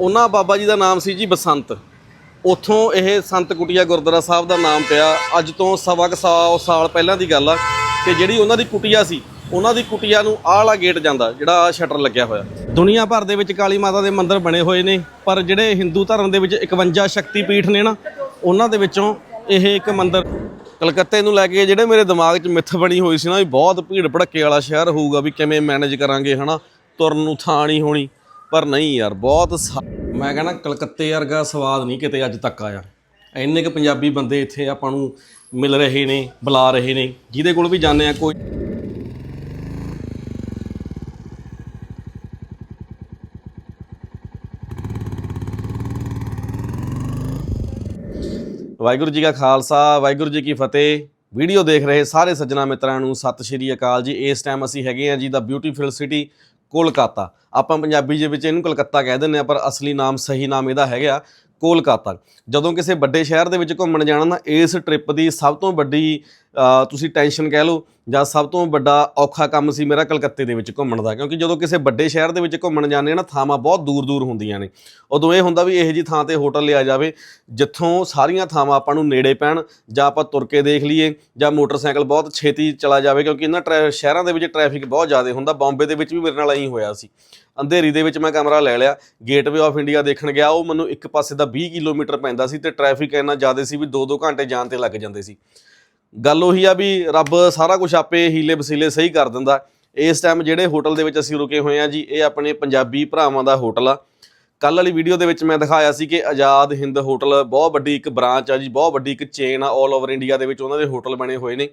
ਉਹਨਾਂ ਬਾਬਾ ਜੀ ਦਾ ਨਾਮ ਸੀ ਜੀ ਬਸੰਤ। ਉੱਥੋਂ ਇਹ ਸੰਤ ਕੁਟੀਆ ਗੁਰਦੁਆਰਾ ਸਾਹਿਬ ਦਾ ਨਾਮ ਪਿਆ। ਅੱਜ ਤੋਂ ਸਵਾ ਕੁ ਸੌ ਸਾਲ ਪਹਿਲਾਂ ਦੀ ਗੱਲ ਆ ਕਿ ਜਿਹੜੀ ਉਹਨਾਂ ਦੀ ਕੁਟੀਆ ਸੀ, ਉਹਨਾਂ ਦੀ ਕੁਟੀਆ ਨੂੰ ਆਹਲਾ ਗੇਟ ਜਾਂਦਾ, ਜਿਹੜਾ ਆਹ ਸ਼ਟਰ ਲੱਗਿਆ ਹੋਇਆ। ਦੁਨੀਆ ਭਰ ਦੇ ਵਿੱਚ ਕਾਲੀ ਮਾਤਾ ਦੇ ਮੰਦਿਰ ਬਣੇ ਹੋਏ ਨੇ, ਪਰ ਜਿਹੜੇ ਹਿੰਦੂ ਧਰਮ ਦੇ ਵਿੱਚ 51 ਸ਼ਕਤੀ ਪੀਠ ਨੇ ਨਾ, ਉਹਨਾਂ ਦੇ ਵਿੱਚੋਂ ਇਹ ਇੱਕ ਮੰਦਿਰ ਕਲਕੱਤੇ ਨੂੰ ਲੈ ਕੇ ਜਿਹੜੇ ਮੇਰੇ ਦਿਮਾਗ 'ਚ ਮਿੱਥ ਬਣੀ ਹੋਈ ਸੀ ਨਾ, ਵੀ ਬਹੁਤ ਭੀੜ ਭੜੱਕੇ ਵਾਲਾ ਸ਼ਹਿਰ ਹੋਊਗਾ ਵੀ ਕਿਵੇਂ ਮੈਨੇਜ ਕਰਾਂਗੇ, ਹਨਾ? ਤੁਰਨ ਨੂੰ ਥਾਂ ਨਹੀਂ ਹੋਣੀ। ਪਰ ਨਹੀਂ ਯਾਰ, ਬਹੁਤ ਮੈਂ ਕਹਿੰਦਾ ਕਲਕੱਤੇ ਵਰਗਾ ਸਵਾਦ ਨਹੀਂ ਕਿਤੇ ਅੱਜ ਤੱਕ ਆਇਆ। ਇੰਨੇ ਕੁ ਪੰਜਾਬੀ ਬੰਦੇ ਇੱਥੇ ਆਪਾਂ ਨੂੰ ਮਿਲ ਰਹੇ ਨੇ, ਬੁਲਾ ਰਹੇ ਨੇ, ਜਿਹਦੇ ਕੋਲ ਵੀ ਜਾਂਦੇ ਆ, ਕੋਈ ਵਾਹਿਗੁਰੂ ਜੀ ਕਾ ਖਾਲਸਾ, ਵਾਹਿਗੁਰੂ ਜੀ ਕੀ ਫਤਿਹ। ਵੀਡੀਓ ਦੇਖ ਰਹੇ ਸਾਰੇ ਸੱਜਣਾ ਮਿੱਤਰਾਂ ਨੂੰ ਸਤਿ ਸ਼੍ਰੀ ਅਕਾਲ ਜੀ। ਇਸ ਟਾਈਮ ਅਸੀਂ ਹੈਗੇ ਆ ਜੀ ਦਾ ਬਿਊਟੀਫੁਲ ਸਿਟੀ ਕੋਲਕਾਤਾ। ਆਪਾਂ ਪੰਜਾਬੀ ਦੇ ਵਿੱਚ ਇਹਨੂੰ ਕਲਕੱਤਾ ਕਹਿ ਦਿੰਦੇ ਆ ਪਰ ਅਸਲੀ ਨਾਮ, ਸਹੀ ਨਾਮ ਇਹਦਾ ਹੈਗਾ ਕੋਲਕਾਤਾ। ਜਦੋਂ ਕਿਸੇ ਵੱਡੇ ਸ਼ਹਿਰ ਦੇ ਵਿੱਚ ਘੁੰਮਣ ਜਾਣਾ ਨਾ ਇਸ ਟ੍ਰਿਪ ਦੀ ਸਭ ਤੋਂ ਵੱਡੀ ਤੁਸੀਂ ਟੈਨਸ਼ਨ ਕਹਿ ਲਓ ਜਾਂ ਸਭ ਤੋਂ ਵੱਡਾ ਔਖਾ ਕੰਮ ਸੀ ਮੇਰਾ ਕਲਕੱਤੇ ਦੇ ਵਿੱਚ ਘੁੰਮਣ ਦਾ, ਕਿਉਂਕਿ ਜਦੋਂ ਕਿਸੇ ਵੱਡੇ ਸ਼ਹਿਰ ਦੇ ਵਿੱਚ ਘੁੰਮਣ ਜਾਂਦੇ ਆ ਨਾ, ਥਾਵਾਂ ਬਹੁਤ ਦੂਰ ਦੂਰ ਹੁੰਦੀਆਂ ਨੇ। ਉਦੋਂ ਇਹ ਹੁੰਦਾ ਵੀ ਇਹੋ ਜੀ ਥਾਂ ਤੇ ਹੋਟਲ ਲਿਆ ਜਾਵੇ, ਜਿੱਥੋਂ ਸਾਰੀਆਂ ਥਾਵਾਂ ਆਪਾਂ ਨੂੰ ਨੇੜੇ ਪੈਣ, ਜਾਂ ਆਪਾਂ ਤੁਰ ਕੇ ਦੇਖ ਲਈਏ, ਜਾਂ ਮੋਟਰਸਾਈਕਲ ਬਹੁਤ ਛੇਤੀ ਚਲਾ ਜਾਵੇ, ਕਿਉਂਕਿ ਇਹਨਾਂ ਟਰੈ- ਸ਼ਹਿਰਾਂ ਦੇ ਵਿੱਚ ਟ੍ਰੈਫਿਕ ਬਹੁਤ ਜ਼ਿਆਦਾ ਹੁੰਦਾ, ਬੰਬੇ ਦੇ ਵਿੱਚ ਵੀ ਮੇਰੇ ਨਾਲ ਐਂ ਹੋਇਆ ਸੀ। ਅੰਧੇਰੀ ਦੇ ਵਿੱਚ ਮੈਂ ਕਮਰਾ ਲੈ ਲਿਆ ਗੇਟਵੇ ਆਫ ਇੰਡੀਆ ਦੇਖਣ ਗਿਆ, ਉਹ ਮੈਨੂੰ ਇੱਕ ਪਾਸੇ ਦਾ 20 ਕਿਲੋਮੀਟਰ ਪੈਂਦਾ ਸੀ ਤੇ ਟ੍ਰੈਫਿਕ ਇੰਨਾ ਜ਼ਿਆਦਾ ਸੀ ਵੀ 2-2 ਘੰਟੇ ਜਾਣ ਤੇ ਲੱਗ ਜਾਂਦੇ ਸੀ। ਗੱਲ ਉਹੀ ਆ ਵੀ ਰੱਬ ਸਾਰਾ ਕੁਝ ਆਪੇ ਹੀਲੇ ਵਸੀਲੇ ਸਹੀ ਕਰ ਦਿੰਦਾ। ਇਸ ਟਾਈਮ ਜਿਹੜੇ ਹੋਟਲ ਦੇ ਵਿੱਚ ਅਸੀਂ ਰੁਕੇ ਹੋਏ ਆ ਜੀ, ਇਹ ਆਪਣੇ ਪੰਜਾਬੀ ਭਰਾਵਾਂ ਦਾ ਹੋਟਲ ਆ। ਕੱਲ ਵਾਲੀ ਵੀਡੀਓ ਦੇ ਵਿੱਚ ਮੈਂ ਦਿਖਾਇਆ ਸੀ ਕਿ ਆਜ਼ਾਦ ਹਿੰਦ ਹੋਟਲ ਬਹੁਤ ਵੱਡੀ ਇੱਕ ਬ੍ਰਾਂਚ ਆ ਜੀ, ਬਹੁਤ ਵੱਡੀ ਇੱਕ ਚੇਨ ਆ 올 ਓਵਰ ਇੰਡੀਆ ਦੇ ਵਿੱਚ ਉਹਨਾਂ ਦੇ ਹੋਟਲ ਬਣੇ ਹੋਏ ਨੇ।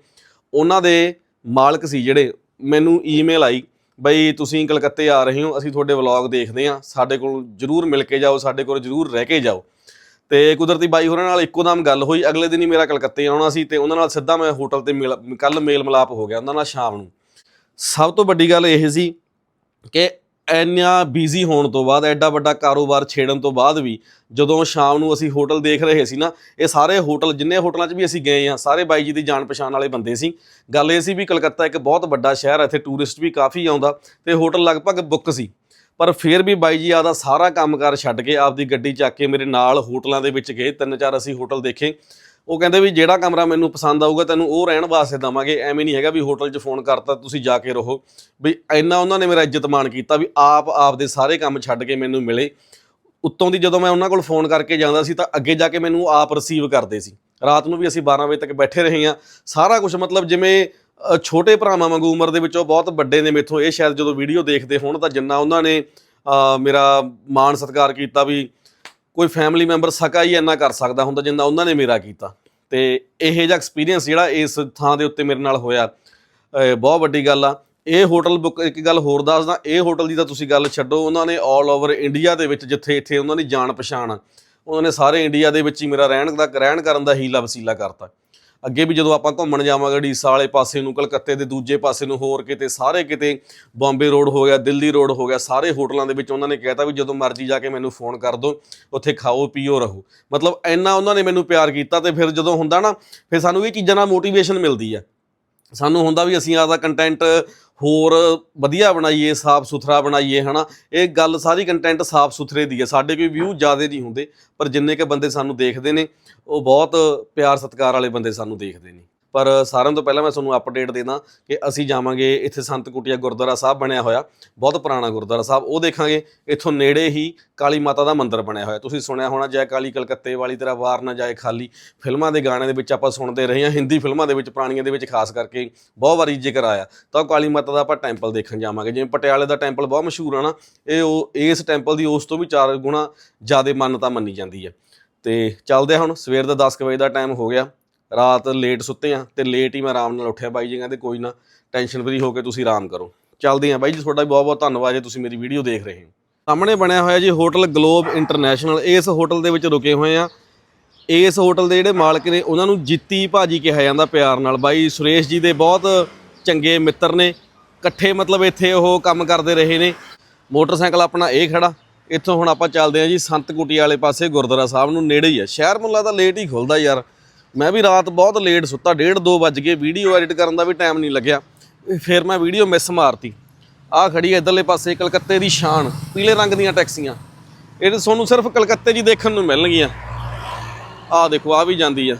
ਉਹਨਾਂ ਦੇ ਮਾਲਕ ਸੀ ਜਿਹੜੇ, ਮੈਨੂੰ ਈਮੇਲ ਆਈ, ਬਈ ਤੁਸੀਂ ਕਲਕੱਤੇ ਆ ਰਹੇ ਹੋ, ਅਸੀਂ ਤੁਹਾਡੇ ਵਲੌਗ ਦੇਖਦੇ ਆ, ਸਾਡੇ ਕੋਲ ਜਰੂਰ ਮਿਲ ਕੇ ਜਾਓ, ਸਾਡੇ ਕੋਲ ਜਰੂਰ ਰਹਿ ਕੇ ਜਾਓ। ਤੇ ਕੁਦਰਤੀ ਬਾਈ ਹੋਰਾਂ ਨਾਲ ਇੱਕੋ ਦਮ ਗੱਲ ਹੋਈ। ਅਗਲੇ ਦਿਨ ਹੀ ਮੇਰਾ ਕਲਕੱਤੇ ਆਉਣਾ ਸੀ ਤੇ ਉਹਨਾਂ ਨਾਲ ਸਿੱਧਾ ਮੈਂ ਹੋਟਲ ਤੇ ਕੱਲ ਮੇਲ ਮਿਲਾਪ ਹੋ ਗਿਆ ਉਹਨਾਂ ਨਾਲ ਸ਼ਾਮ ਨੂੰ। ਸਭ ਤੋਂ ਵੱਡੀ ਗੱਲ ਇਹ ਸੀ ਕਿ ਇੰਨਾ ਬਿਜ਼ੀ ਹੋਣ ਤੋਂ ਬਾਅਦ, ਐਡਾ ਵੱਡਾ ਕਾਰੋਬਾਰ ਛੇੜਨ ਤੋਂ ਬਾਅਦ ਵੀ ਜਦੋਂ ਸ਼ਾਮ ਨੂੰ ਅਸੀਂ ਹੋਟਲ ਦੇਖ ਰਹੇ ਸੀ ਨਾ, ਇਹ ਸਾਰੇ ਹੋਟਲ, ਜਿੰਨੇ ਹੋਟਲਾਂ 'ਚ ਵੀ ਅਸੀਂ ਗਏ ਆ ਸਾਰੇ ਬਾਈ ਜੀ ਦੀ ਜਾਣ ਪਛਾਣ ਵਾਲੇ ਬੰਦੇ ਸੀ। ਗੱਲ ਇਹ ਸੀ ਵੀ ਕਲਕੱਤਾ ਇੱਕ ਬਹੁਤ ਵੱਡਾ ਸ਼ਹਿਰ ਹੈ, ਇੱਥੇ ਟੂਰਿਸਟ ਵੀ ਕਾਫੀ ਆਉਂਦਾ ਤੇ ਹੋਟਲ ਲਗਭਗ ਬੁੱਕ ਸੀ। ਪਰ ਫਿਰ ਵੀ ਬਾਈ ਜੀ ਆਦਾ ਸਾਰਾ ਕੰਮਕਾਰ ਛੱਡ ਕੇ ਆਪਦੀ ਗੱਡੀ ਚੱਕ ਕੇ ਮੇਰੇ ਨਾਲ ਹੋਟਲਾਂ ਦੇ ਵਿੱਚ ਗਏ। ਤਿੰਨ ਚਾਰ ਅਸੀਂ ਹੋਟਲ ਦੇਖੇ। ਉਹ ਕਹਿੰਦੇ ਵੀ ਜਿਹੜਾ ਕਮਰਾ ਮੈਨੂੰ ਪਸੰਦ ਆਊਗਾ ਤੈਨੂੰ ਉਹ ਰਹਿਣ ਵਾਸਤੇ ਦਵਾਂਗੇ। ਐਵੇਂ ਨਹੀਂ ਹੈਗਾ ਵੀ ਹੋਟਲ 'ਚ ਫੋਨ ਕਰਤਾ, ਤੁਸੀਂ ਜਾ ਕੇ ਰਹੋ। ਵੀ ਇੰਨਾ ਉਹਨਾਂ ਨੇ ਮੇਰਾ ਇੱਜ਼ਤ ਮਾਣ ਕੀਤਾ ਵੀ ਆਪ ਆਪਦੇ ਸਾਰੇ ਕੰਮ ਛੱਡ ਕੇ ਮੈਨੂੰ ਮਿਲੇ। ਉੱਤੋਂ ਦੀ ਜਦੋਂ ਮੈਂ ਉਹਨਾਂ ਕੋਲ ਫੋਨ ਕਰਕੇ ਜਾਂਦਾ ਸੀ ਤਾਂ ਅੱਗੇ ਜਾ ਕੇ ਮੈਨੂੰ ਆਪ ਰਿਸੀਵ ਕਰਦੇ ਸੀ। ਰਾਤ ਨੂੰ ਵੀ ਅਸੀਂ 12 ਵਜੇ ਤੱਕ ਬੈਠੇ ਰਹੇ ਹਾਂ। ਸਾਰਾ ਕੁਝ ਮਤਲਬ ਜਿਵੇਂ ਛੋਟੇ ਭਰਾਵਾਂ ਵਾਂਗੂ ਉਮਰ ਦੇ ਵਿੱਚ ਉਹ ਬਹੁਤ ਵੱਡੇ ਨੇ ਮੇਥੋਂ। ਇਹ ਸ਼ਾਇਦ ਜਦੋਂ ਵੀਡੀਓ ਦੇਖਦੇ ਹੋਣ ਤਾਂ ਜਿੰਨਾ ਉਹਨਾਂ ਨੇ ਮੇਰਾ ਮਾਣ ਸਤਿਕਾਰ ਕੀਤਾ ਵੀ ਕੋਈ ਫੈਮਿਲੀ ਮੈਂਬਰ ਸਕਾ ਹੀ ਇੰਨਾ ਕਰ ਸਕਦਾ ਹੁੰਦਾ ਜਿੰਨਾ ਉਹਨਾਂ ਨੇ ਮੇਰਾ ਕੀਤਾ। ਤੇ ਇਹ ਜਿਹਾ ਐਕਸਪੀਰੀਅੰਸ ਜਿਹੜਾ ਇਸ ਥਾਂ ਦੇ ਉੱਤੇ ਮੇਰੇ ਨਾਲ ਹੋਇਆ ਬਹੁਤ ਵੱਡੀ ਗੱਲ ਆ। ਇਹ ਹੋਟਲ ਬੁੱਕ ਇੱਕ ਗੱਲ ਹੋਰ ਦੱਸਦਾ ਇਹ ਹੋਟਲ ਦੀ ਤਾਂ ਤੁਸੀਂ ਗੱਲ ਛੱਡੋ ਉਹਨਾਂ ਨੇ 올 ਓਵਰ ਇੰਡੀਆ ਦੇ ਵਿੱਚ ਜਿੱਥੇ ਇੱਥੇ ਉਹਨਾਂ ਦੀ ਜਾਣ ਪਛਾਣ ਆ, ਉਹਨਾਂ ਨੇ ਸਾਰੇ ਇੰਡੀਆ ਦੇ ਵਿੱਚ ਹੀ ਮੇਰਾ ਰਹਿਣ ਦਾ ਰਹਿਣ ਕਰਨ ਦਾ ਹੀਲਾ ਵਸੀਲਾ ਕਰਤਾ। ਅੱਗੇ ਵੀ ਜਦੋਂ ਆਪਾਂ ਘੁੰਮਣ ਜਾਵਾਂਗੇ ਡੀਸਾ ਵਾਲੇ ਪਾਸੇ ਨੂੰ, ਕਲਕੱਤੇ ਦੇ ਦੂਜੇ ਪਾਸੇ ਨੂੰ, ਹੋਰ ਕਿਤੇ, ਸਾਰੇ ਕਿਤੇ ਬੰਬੇ ਰੋਡ ਹੋ ਗਿਆ, ਦਿੱਲੀ ਰੋਡ ਹੋ ਗਿਆ, ਸਾਰੇ ਹੋਟਲਾਂ ਦੇ ਵਿੱਚ ਉਹਨਾਂ ਨੇ ਕਹਿਤਾ ਵੀ ਜਦੋਂ ਮਰਜ਼ੀ ਜਾ ਕੇ ਮੈਨੂੰ ਫੋਨ ਕਰ ਦਿਓ, ਉੱਥੇ ਖਾਓ, ਪੀਓ, ਰਹੋ। ਮਤਲਬ ਇੰਨਾ ਉਹਨਾਂ ਨੇ ਮੈਨੂੰ ਪਿਆਰ ਕੀਤਾ ਤੇ ਫਿਰ ਜਦੋਂ ਹੁੰਦਾ ਨਾ, ਫਿਰ ਸਾਨੂੰ ਇਹ ਚੀਜ਼ਾਂ ਨਾਲ ਮੋਟੀਵੇਸ਼ਨ ਮਿਲਦੀ ਆ। ਸਾਨੂੰ ਹੁੰਦਾ ਵੀ ਅਸੀਂ ਆਪਦਾ ਕੰਟੈਂਟ ਹੋਰ ਵਧੀਆ ਬਣਾਈਏ, ਸਾਫ਼ ਸੁਥਰਾ ਬਣਾਈਏ, ਹਨਾ? ਇਹ ਗੱਲ ਸਾਰੀ ਕੰਟੈਂਟ ਸਾਫ਼ ਸੁਥਰੇ ਦੀ ਹੈ। ਸਾਡੇ ਕੋਈ ਵਿਊ ਜ਼ਿਆਦਾ ਨਹੀਂ ਹੁੰਦੇ, ਪਰ ਜਿੰਨੇ ਕ ਬੰਦੇ ਸਾਨੂੰ ਦੇਖਦੇ ਨੇ, ਉਹ ਬਹੁਤ ਪਿਆਰ ਸਤਿਕਾਰ ਵਾਲੇ ਬੰਦੇ ਸਾਨੂੰ ਦੇਖਦੇ ਨੇ। ਪਰ ਸਾਰਿਆਂ ਤੋਂ ਪਹਿਲਾਂ ਮੈਂ ਤੁਹਾਨੂੰ ਅਪਡੇਟ ਦੇਣਾ ਕਿ ਅਸੀਂ ਜਾਵਾਂਗੇ ਇੱਥੇ ਸੰਤ ਕੁਟੀਆ ਗੁਰਦੁਆਰਾ ਸਾਹਿਬ ਬਣਿਆ ਹੋਇਆ, ਬਹੁਤ ਪੁਰਾਣਾ ਗੁਰਦੁਆਰਾ ਸਾਹਿਬ, ਉਹ ਦੇਖਾਂਗੇ, ਇੱਥੋਂ ਨੇੜੇ ਹੀ ਕਾਲੀ ਮਾਤਾ ਦਾ ਮੰਦਿਰ ਬਣਿਆ ਹੋਇਆ। ਤੁਸੀਂ ਸੁਣਿਆ ਹੋਣਾ, ਜੈ ਕਾਲੀ ਕਲਕੱਤੇ ਵਾਲੀ, ਤੇਰਾ ਵਾਰ ਨਾ ਜਾਏ ਖਾਲੀ। ਫਿਲਮਾਂ ਦੇ ਗਾਣੇ ਦੇ ਵਿੱਚ ਆਪਾਂ ਸੁਣਦੇ ਰਹੇ ਹਾਂ, ਹਿੰਦੀ ਫਿਲਮਾਂ ਦੇ ਵਿੱਚ, ਪੁਰਾਣੀਆਂ ਦੇ ਵਿੱਚ, ਖਾਸ ਕਰਕੇ ਬਹੁਤ ਵਾਰੀ ਜ਼ਿਕਰ ਆਇਆ। ਤਾਂ ਉਹ ਕਾਲੀ ਮਾਤਾ ਦਾ ਆਪਾਂ ਟੈਂਪਲ ਦੇਖਣ ਜਾਵਾਂਗੇ, ਜਿਵੇਂ ਪਟਿਆਲੇ ਦਾ ਟੈਂਪਲ ਬਹੁਤ ਮਸ਼ਹੂਰ ਆ ਨਾ, ਇਹ ਉਹ, ਇਸ ਟੈਂਪਲ ਦੀ ਉਸ ਤੋਂ ਵੀ ਚਾਰ ਗੁਣਾ ਜ਼ਿਆਦਾ ਮਾਨਤਾ ਮੰਨੀ ਜਾਂਦੀ ਹੈ। ਤੇ ਚੱਲਦੇ ਹਾਂ ਹੁਣ, ਸਵੇਰ ਦਾ 10 ਕੁ ਵਜੇ ਦਾ ਟਾਈਮ ਹੋ ਗਿਆ। ਰਾਤ ਲੇਟ ਸੁੱਤੇ ਆ ਤੇ ਲੇਟ ਹੀ ਮੈਂ ਆਰਾਮ ਨਾਲ ਉੱਠਿਆ ਬਾਈ ਜੀ ਕਹਿੰਦੇ ਕੋਈ ਨਾ ਟੈਨਸ਼ਨ ਫਰੀ ਹੋ ਕੇ ਤੁਸੀਂ ਆਰਾਮ ਕਰੋ। ਚੱਲਦੇ ਆ ਬਾਈ ਜੀ, ਤੁਹਾਡਾ ਵੀ ਬਹੁਤ ਬਹੁਤ ਧੰਨਵਾਦ ਜੇ ਤੁਸੀਂ ਮੇਰੀ ਵੀਡੀਓ ਦੇਖ ਰਹੇ ਹੋ। ਸਾਹਮਣੇ ਬਣਿਆ ਹੋਇਆ ਜੀ ਹੋਟਲ ਗਲੋਬ ਇੰਟਰਨੈਸ਼ਨਲ, ਇਸ ਹੋਟਲ ਦੇ ਵਿੱਚ ਰੁਕੇ ਹੋਏ ਆ। ਇਸ ਹੋਟਲ ਦੇ ਜਿਹੜੇ ਮਾਲਕ ਨੇ, ਉਹਨਾਂ ਨੂੰ ਜਿੱਤੀ ਭਾਜੀ ਕਿਹਾ ਜਾਂਦਾ ਪਿਆਰ ਨਾਲ। ਬਾਈ ਸੁਰੇਸ਼ ਜੀ ਦੇ ਬਹੁਤ ਚੰਗੇ ਮਿੱਤਰ ਨੇ, ਇਕੱਠੇ ਮਤਲਬ ਇੱਥੇ ਉਹ ਕੰਮ ਕਰਦੇ ਰਹੇ ਨੇ। ਮੋਟਰਸਾਈਕਲ ਆਪਣਾ ਇਹ ਖੜਾ, ਇੱਥੋਂ ਹੁਣ ਆਪਾਂ ਚੱਲਦੇ ਹਾਂ ਜੀ ਸੰਤ ਕੁਟੀ ਵਾਲੇ ਪਾਸੇ ਗੁਰਦੁਆਰਾ ਸਾਹਿਬ ਨੂੰ ਨੇੜੇ ਹੀ ਆ। ਸ਼ਹਿਰ ਮੁੱਲਾ ਤਾਂ ਲੇਟ ਹੀ ਖੁੱਲਦਾ ਯਾਰ। ਮੈਂ ਵੀ ਰਾਤ ਬਹੁਤ ਲੇਟ ਸੁੱਤਾ 1:30 2 ਵੱਜ ਗਏ ਵੀਡੀਓ ਐਡਿਟ ਕਰਨ ਦਾ ਵੀ ਟਾਈਮ ਨਹੀਂ ਲੱਗਿਆ। ਫਿਰ ਮੈਂ ਵੀਡੀਓ ਮਿਸ ਮਾਰਤੀ। ਆਹ ਖੜੀ ਹੈ ਇੱਧਰਲੇ ਪਾਸੇ, ਕਲਕੱਤੇ ਦੀ ਸ਼ਾਨ, ਪੀਲੇ ਰੰਗ ਦੀਆਂ ਟੈਕਸੀਆਂ। ਇਹ ਤੁਹਾਨੂੰ ਸਿਰਫ ਕਲਕੱਤੇ 'ਚ ਹੀ ਦੇਖਣ ਨੂੰ ਮਿਲਣਗੀਆਂ। ਆਹ ਦੇਖੋ ਆ ਵੀ ਜਾਂਦੀ ਆ।